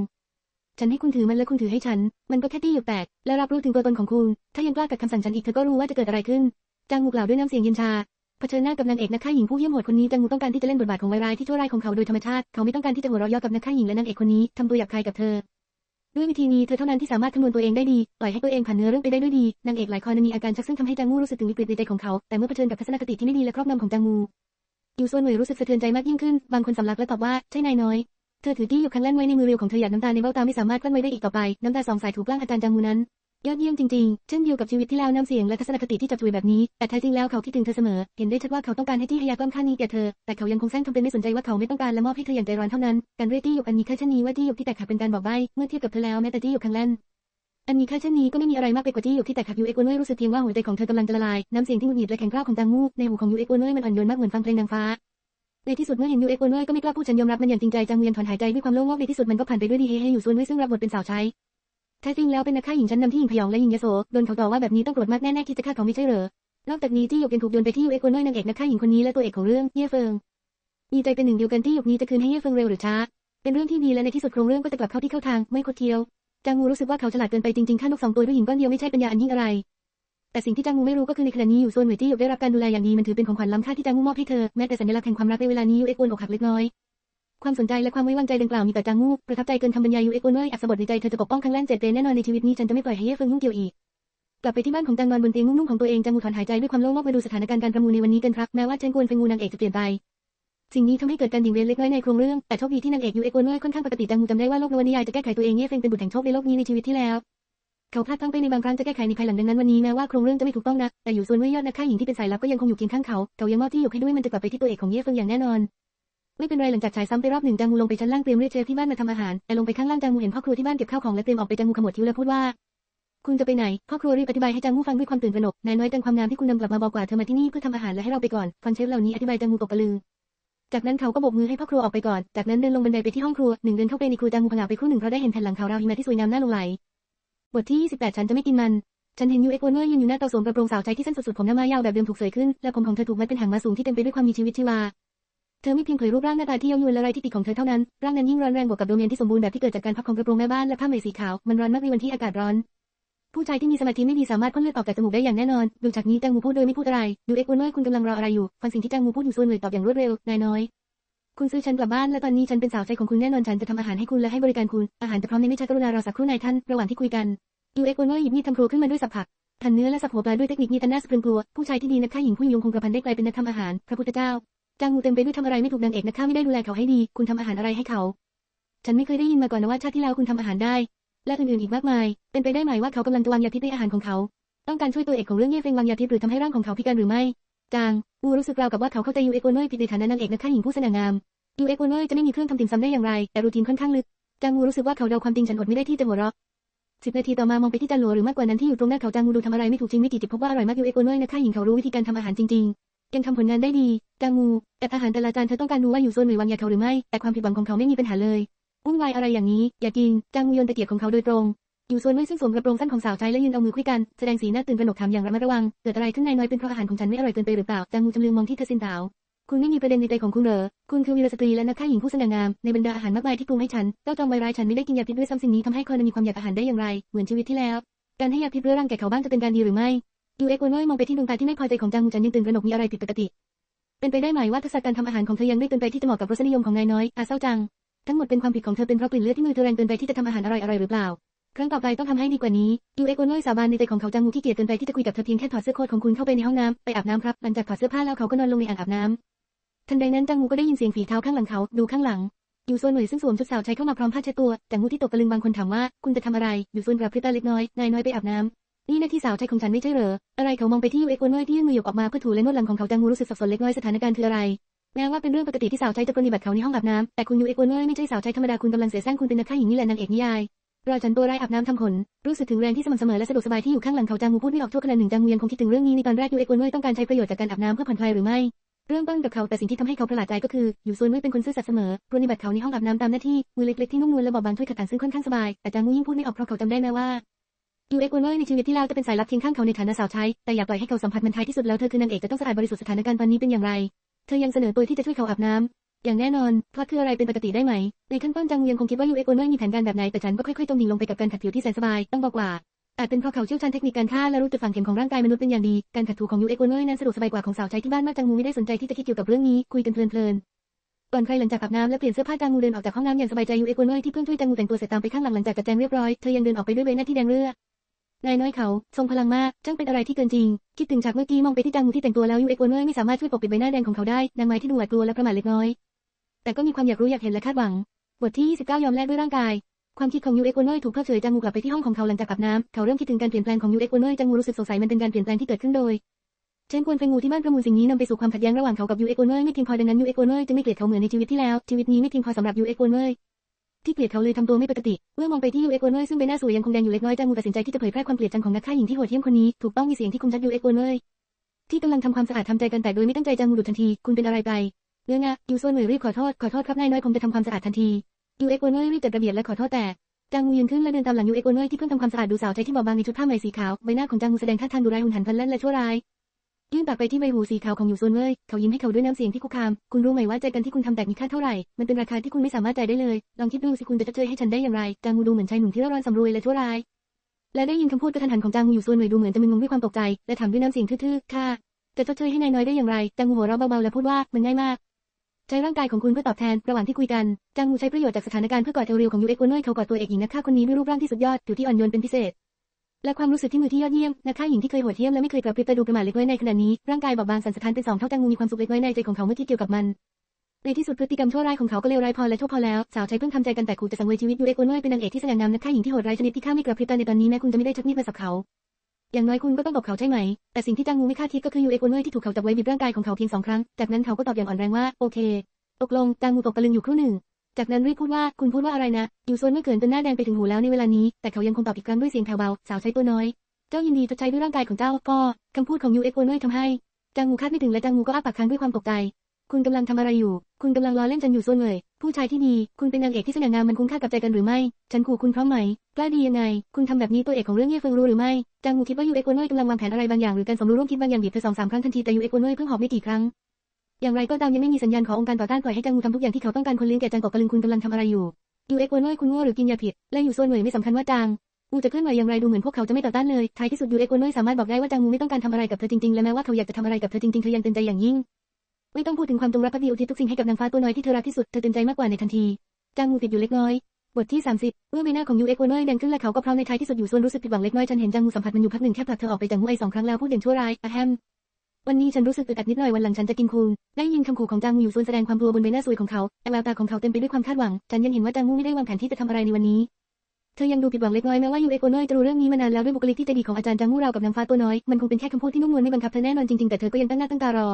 ฉันให้คุณถือมันและคุณถือให้ฉัน มันก็แค่ที่หยกแตก และรับรู้ถึงตัวตนของคุณ ถ้ายังกล้ากัดคำสั่งฉันอีกเธอก็รู้ว่าจะเกิดอะไรขึ้น จางงูกล่าวด้วยน้ำเสียงเย็นชา เผชิญหน้ากับนางเอกนักฆ่าหญิงผู้เหี้ยมโหดคนนี้ จางงูต้องการที่จะเล่นบทบาทของวายร้ายที่ชั่วร้ายของเขาโดยธรรมชาติ เขาไม่ต้องการที่จะหัวเราะเยาะกับนักฆ่าหญิงและนางเอกคนนี้ทำตัวหยาบคายกับเธอ ด้วยวิธีนี้เธอเท่านั้นที่สามารถคำนวณตัวเองได้ดี ปล่อยให้ตัวเองผ่านเนื้อเรื่องไปได้ด้วยดี นางเอกหลายคนมีอาการชักซึ่งทำให้จางงูรู้สึกถึงวิกฤตในใจของเขา แต่เมื่อเผชิญกับทัศนคติที่ไม่ดีและครอบงำของจางงูยูส่วนหน่วยรู้สึกสะเทือนใจมากยิ่งขึ้น บางคนสำลักและตอบว่าใช่นายน้อย เธอถือที่อยู่คันแล่นไว้ในมือเรียวของเธอหยาดน้ำตาในเบ้าตาไม่สามารถกลั้นไว้ได้อีกต่อไป น้ำตาสองสายถูกร่างอาจารย์จางงูนั้น ยอดเยี่ยมจริงๆ เช่นเดียวกับชีวิตที่แล้วน้ำเสียงและทัศนคติที่จับจุยแบบนี้ แต่แท้จริงแล้วเขาคิดถึงเธอเสมอ เห็นได้ชัดว่าเขาต้องการให้ที่ฮยากล้ำค่านี้แก่เธอ แต่เขายังคงแซงทำเป็นไม่สนใจว่าเขาไม่ต้องการและมอบให้เธออย่างใจร้อนเท่านั้น การเรียกที่หยกอันนี้แค่ชนีว่าที่หยกที่แตกหักเป็นการบอกใบ้เมื่อเทียบกับเธอแล้วแม้แต่ที่หยกครั้งแล่นอันนี้แค่เช่นนี้ก็ไม่มีอะไรมากไปกว่าที่หยกที่แตกหักยูเอ็กโอนเนยรู้สึกเพียงว่าหัวใจของเธอกำลังจะละลาย น้ำเสียงที่หงุดหงิดและแข็งกร้าวของจางงูในหูของยูเอ็กโอนเนยมันอ่อนโยนมากเหมือนฟังเพลงนางฟ้า ในที่สุดเมื่อเห็นยูเอ็กโอนเนยก็ไม่กล้าพูดฉันยอมรับมันอย่างจริงใจจางเวียนถอนหายใจด้วยความโล่งโลกในที่สุดมันก็ผ่านไปด้วยดีเฮเฮอยู่ส่วนด้วยซึ่งรับบทเป็นสาวใช้ แท้จริงแล้วเป็นนักฆ่าหญิงชั้นนำที่หญิงพยองและหญิงยโสโดนเขาต่อว่าแบบนี้ต้องโกรธมากแน่ๆที่จะฆ่าเขาไม่ใช่เหรอนอกจากนี้ที่หยกยังถูกโยนไปที่ยูเอ็กโอนเนยนางเอกนักฆ่าหญิงคนนี้และตัวเอกของเรื่องเย่เฟิงมีใจเป็นหนึ่งเดียวกันที่หยกนี้จะคืนให้เย่เฟิงเร็วหรือช้า เป็นเรื่องที่ดีและในที่สุดโครงเรื่องก็จะกลับเข้าที่เข้าทางไม่คดเคี้ยวจางงูรู้สึกว่าเขาฉลาดเกินไปจริงๆฆ่านกสองตัวด้วยหินก้อนเดียวไม่ใช่ปัญญาอันยิ่งอะไร แต่สิ่งที่จางงูไม่รู้ก็คือในขณะนี้อยู่ส่วนหน่วยที่หยกได้รับการดูแลอย่างดีมันถือเป็นของขวัญล้ำค่าที่จางงูมอบให้เธอแม้แต่สัญลักษณ์แห่งความรักในเวลานี้ยูเอ็กโอนอกหักเล็กน้อย ความสนใจและความไว้วางใจดังกล่าวมีแต่จางงูประทับใจเกินคำบรรยายยูเอ็กโอนเนยอักษรบทในใจเธอจะปกป้องครั้งแรกเจ็ดเตแน่นอนในชีวิตนี้ฉันจะไม่ปล่อยให้เย่เฟิงยุ่งเกี่ยวอีกกลับไปที่บ้านของจางนอนบนเตียงนุ่มๆของตัวเองจางงูถอนหายใจด้วยความโล่งโลกมาดูสถานการณ์การประมูลในวันนี้กันครับแม้ว่าเจนกวนเฟงงูนางเอกจะเปลี่ยนไปสิ่งนี้ทำให้เกิดการดิ่งเวรเล็กน้อยในโครงเรื่อง แต่โชคดีที่นางเอกยูเอ็กโอนเนยค่อนข้างปกติจางงูจำได้ว่าโลกนวนิยายจะแก้ไขตัวเองเย่เฟิงเป็นบุตรแห่งโชคในโลกนี้ในชีวิตที่แล้วเขาพลาดพลั้งไปในบางครั้งจะแก้ไขในภายหลังดังนั้นวันนี้แม้ว่าโครงเรื่องจะไม่ถูกต้องนักแต่อยู่ส่วนเว่ยยอดนักฆ่าหญิงที่เป็นสายลับก็ยังคงอยู่เคียงข้างเขาเขายังมอบที่อยู่ให้ด้วยมันจะกลับไปที่ตัวเอกของเย่เฟิงอย่างแน่นอน ไม่เป็นไรหลังจากฉายซ้ำไปรอบหนึ่งจางงูลงไปชั้นล่างเตรียมเรียกเชฟที่บ้านมาทำอาหารแต่ลงไปข้างล่างจางงูเห็นพ่อครัวที่บ้านเก็บข้าวของและเตรียมออกไปจางงูขมวดคิ้วและพูดว่า คุณจะไปไหนพ่อครัวรีบอธิบายให้จางงูฟังด้วยความตื่นตระหนกนายน้อยจังความงามที่คุณนำกลับมาบอกว่าเธอมาที่นี่เพื่อทำอาหารและให้เราไปก่อนฟังเชฟเหล่านี้อธิบายจางงูตกตะลึงจากนั้นเขาก็โบกมือให้พ่อครัวออกไปก่อน จากนั้นเดินลงบันไดไปที่ห้องครัวหนึ่งเดินเข้าไปในครัวจางงูผงาไปครู่หนึ่งเพราะได้เห็นแผ่นหลังขาวราวหิมะที่สวยงามน่าหลงไหลบทที่ 28 ฉันจะไม่กินมัน ฉันเห็นยูเอ็กโอนเนอร์ยืนอยู่หน้าเตาสวมกระโปรงสาวใช้ที่เส้นสุดๆผมหน้าม้ายาวแบบเดิมถูกเสยขึ้น และผมของเธอถูกมัดเป็นหางมาสูงที่เต็มไปด้วยความมีชีวิตชีวา เธอไม่เพียงเผยรูปร่างหน้าตาที่เย้ายวนและไรที่ติดของเธอเท่านั้น ร่างนั้นยิ่งร้อนแรงบวกกับโดเมนที่สมบูรณ์แบบที่เกิดจากการพับของกระโปรงแม่บ้านและผ้าไหมสีขาว มันร้อนมากในวันที่อากาศร้อน ผู้ชายที่มีสมาธิไม่ดีสามารถพ่นเลือดออกจากจมูกได้อย่างแน่นอน ดูจากนี้จางมูพูดโดยไม่พูดอะไร ดูเอ็กซ์วนเนอร์คุณกำลังรออะไรอยู่ ฟังสิ่งที่จางมูพูดอยู่ส่วนหน่วยตอบอย่างรวดเร็วนายน้อย คุณซื้อฉันกลับบ้านและตอนนี้ฉันเป็นสาวใช้ของคุณแน่นอนฉันจะทำอาหารให้คุณและให้บริการคุณ อาหารจะพร้อมในไม่ช้ากรุณารอสักครู่นายท่าน ระหว่างที่คุยกัน ดูเอ็กซ์วนเนอร์หยิบมีดทำครัวขึ้นมาด้วยสับผักหั่นเนื้อและสับหัวปลาด้วยเทคนิคนี้ตันหน้าสะพรึงกลัว ผู้ชายที่ดีนักฆ่าหญิงผู้ยงคงกระพันได้กลายเป็นนักทำอาหาร พระพุทธเจ้า จางูเต็มไปด้วยทำอะไรไม่ถูกนางเอกนักฆ่าไม่ได้ดูแลเขาให้ดี คุณทำอาหารอะไรให้เขา ฉันไม่เคยได้ยินมาก่อนนะว่าชาติที่แล้วคุณทำอาหารได้ และอื่นๆอีกมากมาย เป็นไปได้ไหมว่าเขากำลังจะวางยาพิษในอาหารของเขา ต้องการช่วยตัวเอกของเรื่องเย่เฟงวางยาพิษหรือทำให้ร่างของเขาพิการหรือไม่จางอูรู้สึกราวกับว่าเขาเข้าใจยูเอ็กโอนเนอร์ผิดในฐานะนางเอกนักฆ่าหญิงผู้สง่างามยูเอ็กโอนเนอร์จะไม่มีเครื่องทำติ่มซำได้อย่างไรแต่รูทีนค่อนข้างลึกจางอูรู้สึกว่าเขาเดาความจริงฉันอดไม่ได้ที่จะหัวเราะสิบนาทีต่อมามองไปที่จานหลัวหรือมากกว่านั้นที่อยู่ตรงหน้าเขาจางอูดูทำอะไรไม่ถูกจริงไม่กี่จิบพบว่าอร่อยมากยูเอ็กโอนเนอร์นักฆ่าหญิงเขารู้วิธีการทำอาหารจริงๆ ยังทำผลงานได้ดีจางูแต่อาหารแต่ละจานเธอต้องการรู้ว่าอยู่โซนหรือวางยาเขาหรือไม่ แต่ความผิดหวังของเขาไม่มีปัญหาเลยวุ่นวายอะไรอย่างนี้ อย่ากินจางูโยนตะเกียบของเขาโดยตรงอยู่ส่วนไม่ซึ่งสวมกระโปรงสั้นของสาวใช้และยืนเอามือคุยกัน แสดงสีหน้าตื่นตระหนกถามอย่างระมัดระวัง เกิดอะไรขึ้นนายน้อยเป็นเพราะอาหารของฉันไม่อร่อยเกินไปหรือเปล่าจางอูจำลืมมองที่เธอสินสาว คุณไม่มีประเด็นในใจของคุณเหรอ คุณคือวีรสตรีและนักฆ่าหญิงผู้สง่างาม ในบรรดาอาหารมากมายที่ปรุงให้ฉัน เจ้าจอมไวร้ายฉันไม่ได้กินยาพิษด้วยซ้ำสิ่งนี้ทำให้คนมีความอยากอาหารได้อย่างไร เหมือนชีวิตที่แล้ว การให้ยาพิษเรื้อรังแก่เขาบ้างจะเป็นการดีหรือไม่ ดูเอ็กโอนอยมองไปที่ดวงตาที่ไม่พอใจของจางอูจันยังตื่นตระหนกมีอะไรผิดปกติ เป็นไปได้ไหมว่าทักษะการทำอาหารของเธอยังไม่เกินไปที่จะเหมาะกับรสนิยมของนายน้อยอาเศร้าจัง ทั้งหมดเป็นความผิดของเธอเป็นเพราะกลิ่นเลือดที่มือเธอแรงเกินไปที่จะทำอาหารอร่อยๆหรือเปล่า ครั้งต่อไปต้องทำให้ดีกว่านี้ ดูเอ็กโอนอยสาบานในใจของเขาจางงูที่เกียจเกินไปที่จะคุยกับเธอเพียงแค่ถอดเสื้อโค้ทของคุณเข้าไปในห้องน้ำไปอาบน้ำครับหลังจากถอดเสื้อผ้าแล้วเขาก็นอนลงในอ่างอาบน้ำทันใดนั้นจางงูก็ได้ยินเสียงฝีเท้าข้างหลังเขาดูข้างหลังอยู่ส่วนหน่วยซึ่งสวมชุดสาวใช้เข้ามาพร้อมผ้าเช็ดตัวจางงูที่ตกตะลึงบางคนถามว่า คุณจะทำอะไร อยู่ส่วนกระพริบตาเล็กน้อย นายน้อยไปอาบน้ำ นี่หน้าที่สาวใช้ของฉันไม่ใช่เหรอ อะไรเขามองไปที่ยูเอ็กโอนเนอยที่ยื่นมือหยกออกมาเพื่อถูและนวดหลังของเขาจางงูรู้สึกสับสนเล็กน้อยสถานการณ์คืออะไร แม้ว่าเป็นเรื่องปกติที่สาวใช้จะปฏิบัติเขาในห้องอาบน้ำแต่คุณยูเอ็กโอนเนอยไม่ใช่สาวใช้ธรรมดาคุณกำลังเสียแซงคุณเป็นนักฆ่าหญิงนี่แหละนางเอกนิยายรอฉันตัวไรอาบน้ำทำขน รู้สึกถึงแรงที่สม่ำเสมอและสะดวกสบายที่อยู่ข้างหลังเขาจางงูพูดไม่ออกชั่วขณะหนึ่งจางงูยังคงคิดถึงเรื่องนี้ในตอนแรกยูเอ็กโอนเนอยต้องการใช้ประโยชน์จากการอาบน้ำเพื่อผ่อนคลายหรือไม่เรื่องต้นกับเขาแต่สิ่งที่ทำให้เขาประหลาดใจก็คืออยู่ส่วนไม่เป็นคนซื่อสัตย์เสมอปรนิบัติเขาในห้องอาบน้ำตามหน้าที่มือเล็กๆที่นุ่มนวลและบอบบางช่วยขัดกันซึ่งค่อนข้างสบายแต่จางงูยิ่งพูดไม่ออกเพราะเขาจำได้แม้ว่า ยูเอ็กโอนอยในชีวิตที่แล้วจะเป็นสายลับเคียงข้างเขาในฐานะสาวใช้ แต่อย่าปล่อยให้เขาสัมผัสมันท้ายที่สุดแล้วเธอคือนางเอกจะต้องสะอาดบริสุทธิ์สถานการณ์ตอนนี้เป็นอย่างไร เธอยังเสนอตัวที่จะช่วยเขาอาบน้ำอย่างแน่นอนพลอตคืออะไรเป็นปกติได้ไหม ในขั้นต้นจังเวียงคงคิดว่ายูเอ็กโอนอยมีแผนการแบบไหนแต่ฉันก็ค่อยๆจมดิ่งลงไปกับการขัดผิวที่แสนสบายต้องบอกว่าอาจเป็นเพราะเขาเชี่ยวชาญเทคนิคการฆ่าและรู้จุดฝังเข็มของร่างกายมนุษย์เป็นอย่างดี การขัดถูของยูเอ็กโอนอยนั้นสะดวกสบายกว่าของสาวใช้ที่บ้านมากจังงูไม่ได้สนใจที่จะคิดเกี่ยวกับเรื่องนี้คุยกันเพลินๆก่อนใครหลังจากอาบน้ำและเปลี่ยนเสื้อผ้าจังงูเดินออกจากห้องน้ำอย่างสบายใจยูเอ็กโอนอยที่เพิ่งช่วยจังงูแต่งตัวเสร็จตามไปข้างหลังหลังจากจัดแจงเรียบร้อยเธอยังเดินออกไปด้วยใบหน้าที่แดงเลือด นายน้อยเขา ทรงพลังมากจังเป็นอะไรที่เกินจริง คิดถึงฉากเมื่อกี้มองไปที่จางงูที่แต่งตัวแล้วยูเอ็กโอนอยไม่สามารถช่วยปกปิดใบหน้าแดงของเขาได้นางไม้ที่ดูหวาดกลัวและประหม่าเล็กน้อย แต่ก็มีความอยากรู้อยากเห็นและคาดหวัง บทที่ 29 ยอมแลกด้วยร่างกาย ความคิดของยูเอ็กโอนอยถูกเพิกเฉยจางงูกลับไปที่ห้องของเขาหลังจากอาบน้ำเขาเริ่มคิดถึงการเปลี่ยนแปลงของยูเอ็กโอนอยจางงูรู้สึกสงสัยมันเป็นการเปลี่ยนแปลงที่เกิดขึ้นโดยเช่นควรเป็นงูที่บ้านประมูลสิ่งนี้นำไปสู่ความขัดแย้งระหว่างเขากับยูเอ็กโอนอยไม่เพียงพอดังนั้นยูเอ็กโอนอยจึงไม่เกลียดเขาเหมือนในชีวิตที่แล้วชีวิตนี้ไม่เพียงพอสำหรับยูเอ็กโอนอย ที่เกลียดเขาเลยทำตัวไม่ปกติ เมื่อมองไปที่ยูเอ็กโอเนอยซึ่งใบหน้าสวยยังคงแดงอยู่เล็กน้อยจางงูตัดสินใจที่จะเผยแพร่ความเกลียดชังของนักฆ่าหญิงที่โหดเหี้ยมคนนี้ ถูกต้องมีเสียงที่คมชัดยูเอ็กโอเนอยที่กำลังทำความสะอาดทำใจกันแต่โดยไม่ตั้งใจจางงูดุทันที คุณเป็นอะไรไปเรื่องอะยูส่วนหน่วยรีบขอโทษขอโทษครับนายน้อยผมจะทำความสะอาดทันทียูเอ็กโอเนอยรีบจัดระเบียบและขอโทษแต่จางงูยืนขึ้นและเดินตามหลังยูเอ็กโอเนอยที่เพิ่งทำความสะอาดดูสาวใช้ที่บอบบางในชุดผ้าไหมสีขาวใบหน้าของจางงูแสดงท่าทางดุร้ายหุนหันพลันแล่นและชั่วร้าย ยื่นปากไปที่ใบหูสีขาวของอยู่ส่วนเว่ยเขายิ้มให้เขาด้วยน้ำเสียงที่คุกคาม คุณรู้ไหมว่าใจกันที่คุณทำแตกมีค่าเท่าไหร่ มันเป็นราคาที่คุณไม่สามารถจ่ายได้เลย ลองคิดดูสิคุณจะชดเชยให้ฉันได้อย่างไร จางงูดูเหมือนชายหนุ่มที่ร่าร้อนสำรวยและชั่วร้าย และได้ยินคำพูดกระทันหันของจางงูอยู่ส่วนเว่ยดูเหมือนจะมึนงงด้วยความตกใจ และถามด้วยน้ำเสียงทื่อๆ ค่ะ จะชดเชยให้นายน้อยได้อย่างไร จางงูหัวเราะเบาๆ และพูดว่า มันง่ายมากใช้ร่างกายของคุณเพื่อตอบแทน ระหว่างที่คุยกัน จางงูใช้ประโยชน์จากสถานการณ์เพื่อกอดเอวเรียวของยูเอ็กโอนอยเขากอดตัวเอกหญิงนักฆ่าคนนี้ด้วยรูปร่างที่สุดยอดผิวที่อ่อนโยนเป็นพิเศษ และความรู้สึกที่มือที่ยอดเยี่ยมนักฆ่าหญิงที่เคยโหดเหี้ยมและไม่เคยกระพริบตาดูประม่าเล็กน้อยในขณะนี้ร่างกายบอบบางสันสะท้านเป็นสองเท่าจางงูมีความสุขเล็กน้อยในใจของเขาเมื่อคิดเกี่ยวกับมันในที่สุดพฤติกรรมชั่วร้ายของเขาก็เลวร้ายพอและชั่วพอแล้ว สาวใช้เพิ่งทำใจกันแต่ขู่จะสังเวยชีวิตยูเอ็กโอนอยเป็นนางเอกที่สง่างามนักฆ่าหญิงที่โหดร้ายชนิดที่ฆ่าไม่กระพริบตาในตอนนี้แม้คุณจะไม่ได้ชักมีดมาสับเขา อย่างน้อยคุณก็ต้องตบเขาใช่ไหม แต่สิ่งที่จางงูไม่คาดคิดก็คือยูเอ็กโอนอที่ถูกเขาจับไว้บีบร่างกายของเขาเพียงสองครั้ง จากนั้นเขาก็ตอบอย่างอ่อนแรงว่าโอเค ตกลงจางงูตกตะลึงอยู่ครู่หนึ่ง จากนั้นรีบพูดว่าคุณพูดว่าอะไรนะอยู่ส่วนเมื่อเกินจนหน้าแดงไปถึงหูแล้วในเวลานี้ แต่เขายังคงตอบอีกครั้งด้วยเสียงแผ่วเบา สาวใช้ตัวน้อย เจ้ายินดีจะใช้ด้วยร่างกายของเจ้าก็คำพูดของยูเอ็กโอนอยทำให้จางงูคาดไม่ถึงและจางงูก็อ้าปากค้างด้วยความตกใจ คุณกำลังทำอะไรอยู่ คุณกำลังล้อเล่นฉันอยู่ส่วนเลยผู้ชายที่ดีคุณเป็นนางเอกที่สง่างามมันคุ้มค่ากับใจกันหรือไม่ ฉันขู่คุณพร้อมไหมกล้าดียังไง คุณทำแบบนี้ตัวเอกของเรื่องเย่เฟิงรู้หรือไม่จางงูคิดว่ายูเอ็กโอนอยกำลังวางแผนอะไรบางอย่างหรือการสมรู้ร่วมคิดบางอย่างบีบเธอสองสามครั้งทันทีแต่ยูเอ็กโอนอยเพิ่งหอบไม่กี่ครั้ง อย่างไรก็ตามยังไม่มีสัญญาณขององค์การต่อต้านปล่อยให้จางงูทำทุกอย่างที่เขาต้องการคนเลี้ยงแก่จางกอกกระลึงคุณกำลังทำอะไรอยู่ยูเอ็กโอนอยคุณโง่หรือกินยาผิด และอยู่ส่วนเหน่วยไม่สำคัญว่าจางอูจะเคลื่อนไหวอย่างไรดูเหมือนพวกเขาจะไม่ต่อต้านเลยท้ายที่สุดยูเอ็กโอเนยสามารถบอกได้ว่าจางงูไม่ต้องการทำอะไรกับเธอจริงๆและแม้ว่าเขาอยากจะทำอะไรกับเธอจริงๆเธอยังเต็มใจอย่างยิ่ง ไม่ต้องพูดถึงความจงรักภักดีอุทิศทุกสิ่งให้กับนางฟ้าตัวน้อยที่เธอรักที่สุดเธอเต็มใจมากกว่าในทันทีจางงูติดอยู่เล็กน้อยบทที่ 30 เมื่อใบหน้าของยูเอ็กโอเนยแดงขึ้นและเขาก็พร้อมในท้ายที่สุดอยู่ส่วนรู้สึกผิดหวังเล็กน้อยฉันเห็นจางงูสัมผัสมันอยู่พักหนึ่งแค่ผลักเธอออกไปจากงูไอสองครั้งแล้วพูดอย่างชั่วร้ายอะแฮม วันนี้ฉันรู้สึกอึดอัดนิดหน่อยวันหลังฉันจะกินคูนได้ยินคำขู่ของจางงูอยู่ส่วนแสดงความกลัวบนใบหน้าสวยของเขาแต่แววตาของเขาเต็มไปด้วยความคาดหวัง ฉันยังเห็นว่าจางงูไม่ได้วางแผนที่จะทำอะไรในวันนี้ เธอยังดูผิดหวังเล็กน้อยแม้ว่ายูเอ็กโอเนยจะรู้เรื่องนี้มานานแล้วด้วยบุคลิกที่ใจดีของอาจารย์จางงูราวกับนางฟ้าตัวน้อย มันคงเป็นแค่คำพูดที่นุ่มนวลไม่บังคับเธอแน่นอนจริงๆแต่เธอก็ยังตั้งหน้าตั้งตารอ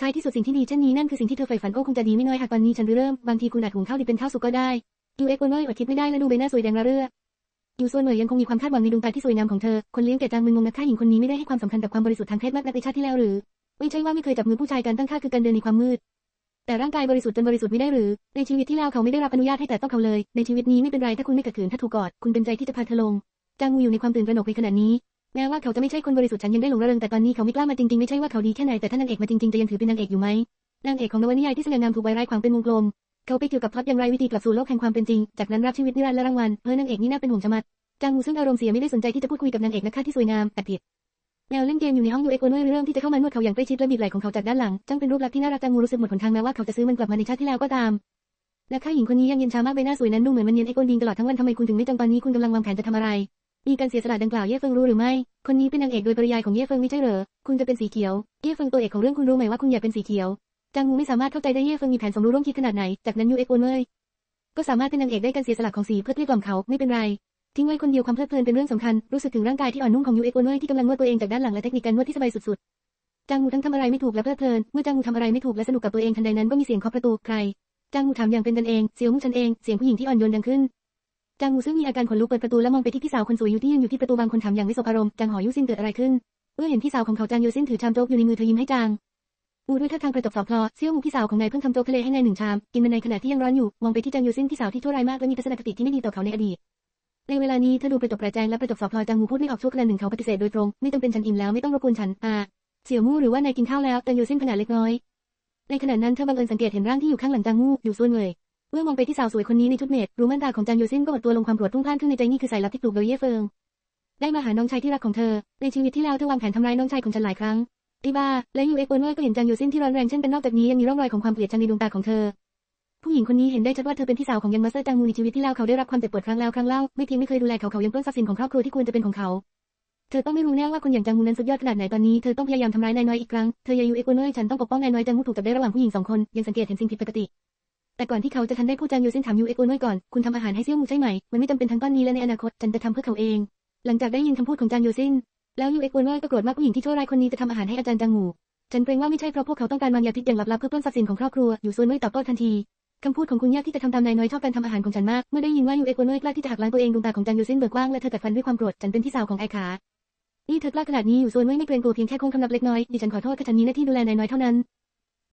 ท้ายที่สุดสิ่งที่ดีเช่นนี้นั่นคือสิ่งที่เธอใฝ่ฝันโอ้คงจะดีไม่น้อยหากตอนนี้ฉันเริ่มบางทีคุณอาจหุงข้าวดิบเป็นข้าวสุกก็ได้ยูเอ็กโอเนยอดคิดไม่ได้และดูใบหน้าสวยแดงระเรื่อ ยูส่วนเหมยยังคงมีความคาดหวังในดวงตาที่สวยงามของเธอ คนเลี้ยงแก่จางมึนงงนักฆ่าหญิงคนนี้ไม่ได้ให้ความสำคัญกับความบริสุทธิ์ทางเพศมากนักในชาติที่แล้วหรือ ไม่ใช่ว่าไม่เคยจับมือผู้ชายการตั้งค่าคือการเดินในความมืด แต่ร่างกายบริสุทธิ์จนบริสุทธิ์ไม่ได้หรือ ในชีวิตที่แล้วเขาไม่ได้รับอนุญาตให้แต่ต้องเขาเลย ในชีวิตนี้ไม่เป็นไรถ้าคุณไม่ขัดขืนถ้าถูกกอด คุณเป็นใจที่จะพาเธอลง จางงูอยู่ในความตื่นตระหนกในขณะนี้ แม้ว่าเขาจะไม่ใช่คนบริสุทธิ์ฉันยังได้หลงระเริงแต่ตอนนี้เขาไม่กล้ามาจริงๆไม่ใช่ว่าเขาดีแค่ไหนแต่ถ้านางเอกมาจริงๆจะยังถือเป็นนางเอกอยู่ไหมนางเอกของนวนิยายที่สง่างามถูกใบร้ขวางเป็นวงกลม เขาไปเกี่ยวกับพล็อตอย่างไรวิธีกลับสู่โลกแห่งความเป็นจริง จากนั้นรับชีวิตนิรันดร์และรางวัลเออนางเอกนี่น่าเป็นห่วงชะมัดจางงูซึ่งอารมณ์เสียไม่ได้สนใจที่จะพูดคุยกับนางเอกนักฆ่าที่สวยงามแต่ผิดแนวเล่นเกมอยู่ในห้องยูเอ็กโอนเริ่มที่จะเข้ามานวดเขาอย่างใกล้ชิดและบีบไหล่ของเขาจากด้านหลังจังเป็นรูปลักษณ์ที่น่ารักจางงูรู้สึกหมดหนทางแม้ว่าเขาจะซื้อมันกลับมาในชาติที่แล้วก็ตามนักฆ่าหญิงคนนี้ยังเย็นชามากใบหน้าสวยนั้นดูเหมือนมันเย็นเอ็กโอนดิงตลอดทั้งวันทำไมคุณถึงไม่จังตอนนี้คุณกำลังวางแผนจะทำอะไรมีการเสียสละดังกล่าวเย่เฟิงรู้หรือไม่ คนนี้เป็นนางเอกโดยปริยายของเย่เฟิงไม่ใช่เหรอ คุณจะเป็นสีเขียว เย่เฟิงตัวเอกของเรื่องคุณรู้ไหมว่าคุณอยากเป็นสีเขียว จางงูไม่สามารถเข้าใจได้เย่เฟิงมีแผนสมรู้ร่วมคิดขนาดไหน จากนั้นยูเอ็กโอนเนยก็สามารถเป็นนางเอกได้การเสียสละของสีเพื่อเกลี้ยกล่อมเขาไม่เป็นไร ทิ้งไว้คนเดียวความเพลิดเพลินเป็นเรื่องสำคัญ รู้สึกถึงร่างกายที่อ่อนนุ่มของยูเอ็กโอนเนยที่กำลังนวดตัวเองจากด้านหลังและเทคนิคการนวดที่สบายสุดๆ จางงูทั้งทำอะไรไม่ถูกและเพลิดเพลิน เมื่อจางงูทำอะไรไม่ถูกและสนุกกับตัวเองทันใดนั้นก็มีเสียงเคาะประตูใคร จางงูถามอย่างเป็นกันเอง เสียงของฉันเอง เสียงผู้หญิงที่อ่อนโยนดังขึ้น จางงูซึ่งมีอาการขนลุกเปิดประตูและมองไปที่พี่สาวคนสวยอยู่ที่ยืนอยู่ที่ประตูบางคนถามอย่างไม่สบอารมณ์ จางหอยุซินเกิดอะไรขึ้นเมื่อเห็นพี่สาวของเขาจางยูซินถือชามโจ๊กอยู่ในมือเธอยิ้มให้จาง อูด้วยท่าทางกระจกสอบพลอเซี่ยวงูพี่สาวของนายเพิ่งทำโจ๊กทะเลให้นายหนึ่งชาม กินมันในขณะที่ยังร้อนอยู่มองไปที่จางยูซินพี่สาวที่ชั่วร้ายมากและมีทัศนคติที่ไม่ดีต่อเขาในอดีตในเวลานี้เธอดูประจบประแจงและประจบสอบพลอยจางงูพูดไม่ออกชั่วขณะหนึ่งเขาปฏิเสธโดยตรงไม่ต้องเป็นฉันอิ่มแล้วไม่ต้องรบกวนฉันอ่าเสี่ยวมู่หรือว่านายกินข้าวแล้วจางยูซินขนาดเล็กน้อย ในขณะนั้นเธอบังเอิญสังเกตเห็นร่างที่อยู่ข้างหลังจางงูอยู่ส่วนเลยเมื่อมองไปที่สาวสวยคนนี้ในชุดเมดรู้ม่านตาของจางยูซินก็หดตัวลงความโกรธพุ่งพล่านขึ้นในใจนี่คือสายลับที่ปลูกโดยเย่เฟิงได้มาหาน้องชายที่รักของเธอ ในชีวิตที่แล้วเธอวางแผนทำร้ายน้องชายของฉันหลายครั้ง อีบ้า และยูเอ็กโอนเวอร์ก็เห็นจางยูซินที่ร้อนแรงเช่นเป็นนอกจากนี้ยังมีร่องรอยของความเกลียดชังในดวงตาของเธอ ผู้หญิงคนนี้เห็นได้ชัดว่าเธอเป็นพี่สาวของยังมาสเตอร์จางงูในชีวิตที่แล้วเขาได้รับความเจ็บปวดครั้งแล้วครั้งเล่าไม่เพียงไม่เคยดูแลเขาเขายังปล้นทรัพย์สินของครอบครัวที่ควรจะเป็นของเขาเธอต้องไม่รู้แน่ว่าคนอย่างจางงูนั้นสุดยอดขนาดไหนตอนนี้เธอต้องพยายามทำร้ายนายน้อยอีกครั้งเธออย่ายูเอ็กโอนเวอร์ฉันต้องปกป้องนายน้อยจางงูถูกจับได้ระหว่างผู้หญิงสองคนยังสังเกตเห็นสิ่งผิดปกติแต่ก่อนที่เขาจะทันได้พูดจางยูซินถามยูเอ็กโอนเวอร์ก่อนคุณทำอาหารให้เซี่ยวมูใช่ไหม มันไม่จำเป็นทั้งตอนนี้และในอนาคตฉันจะทำเพื่อเขาเอง หลังจากได้ยินคำพูดของจางยูซิน แล้วยูเอ็กวอนเวอร์ก็โกรธมากผู้หญิงที่ชั่วร้ายคนนี้จะทำอาหารให้อาจารย์จางหูฉันเกรงว่าไม่ใช่เพราะพวกเขาต้องการวางยาพิษอย่างลับๆเพื่อปล้นทรัพย์สินของครอบครัวอยู่ส่วนไม่ตอบโต้ทันทีคำพูดของคุณยากที่จะทำตามนายน้อยชอบการทำอาหารของฉันมาก เมื่อได้ยินว่ายูเอ็กวอนเวอร์กล้าที่จะหักล้างตัวเองดวงตาของจางยูซินเบิกกว้างและเธอกัดฟันด้วยความโกรธ ฉันเป็นพี่สาวของไอขา นี่เธอกล้าขนาดนี้อยู่ส่วนไม่ไม่เกรงกลัวเพียงแค่คงคำนับเล็กน้อย ดิฉันขอโทษค่ะฉันมีหน้าที่ดูแลนายน้อยเท่านั้น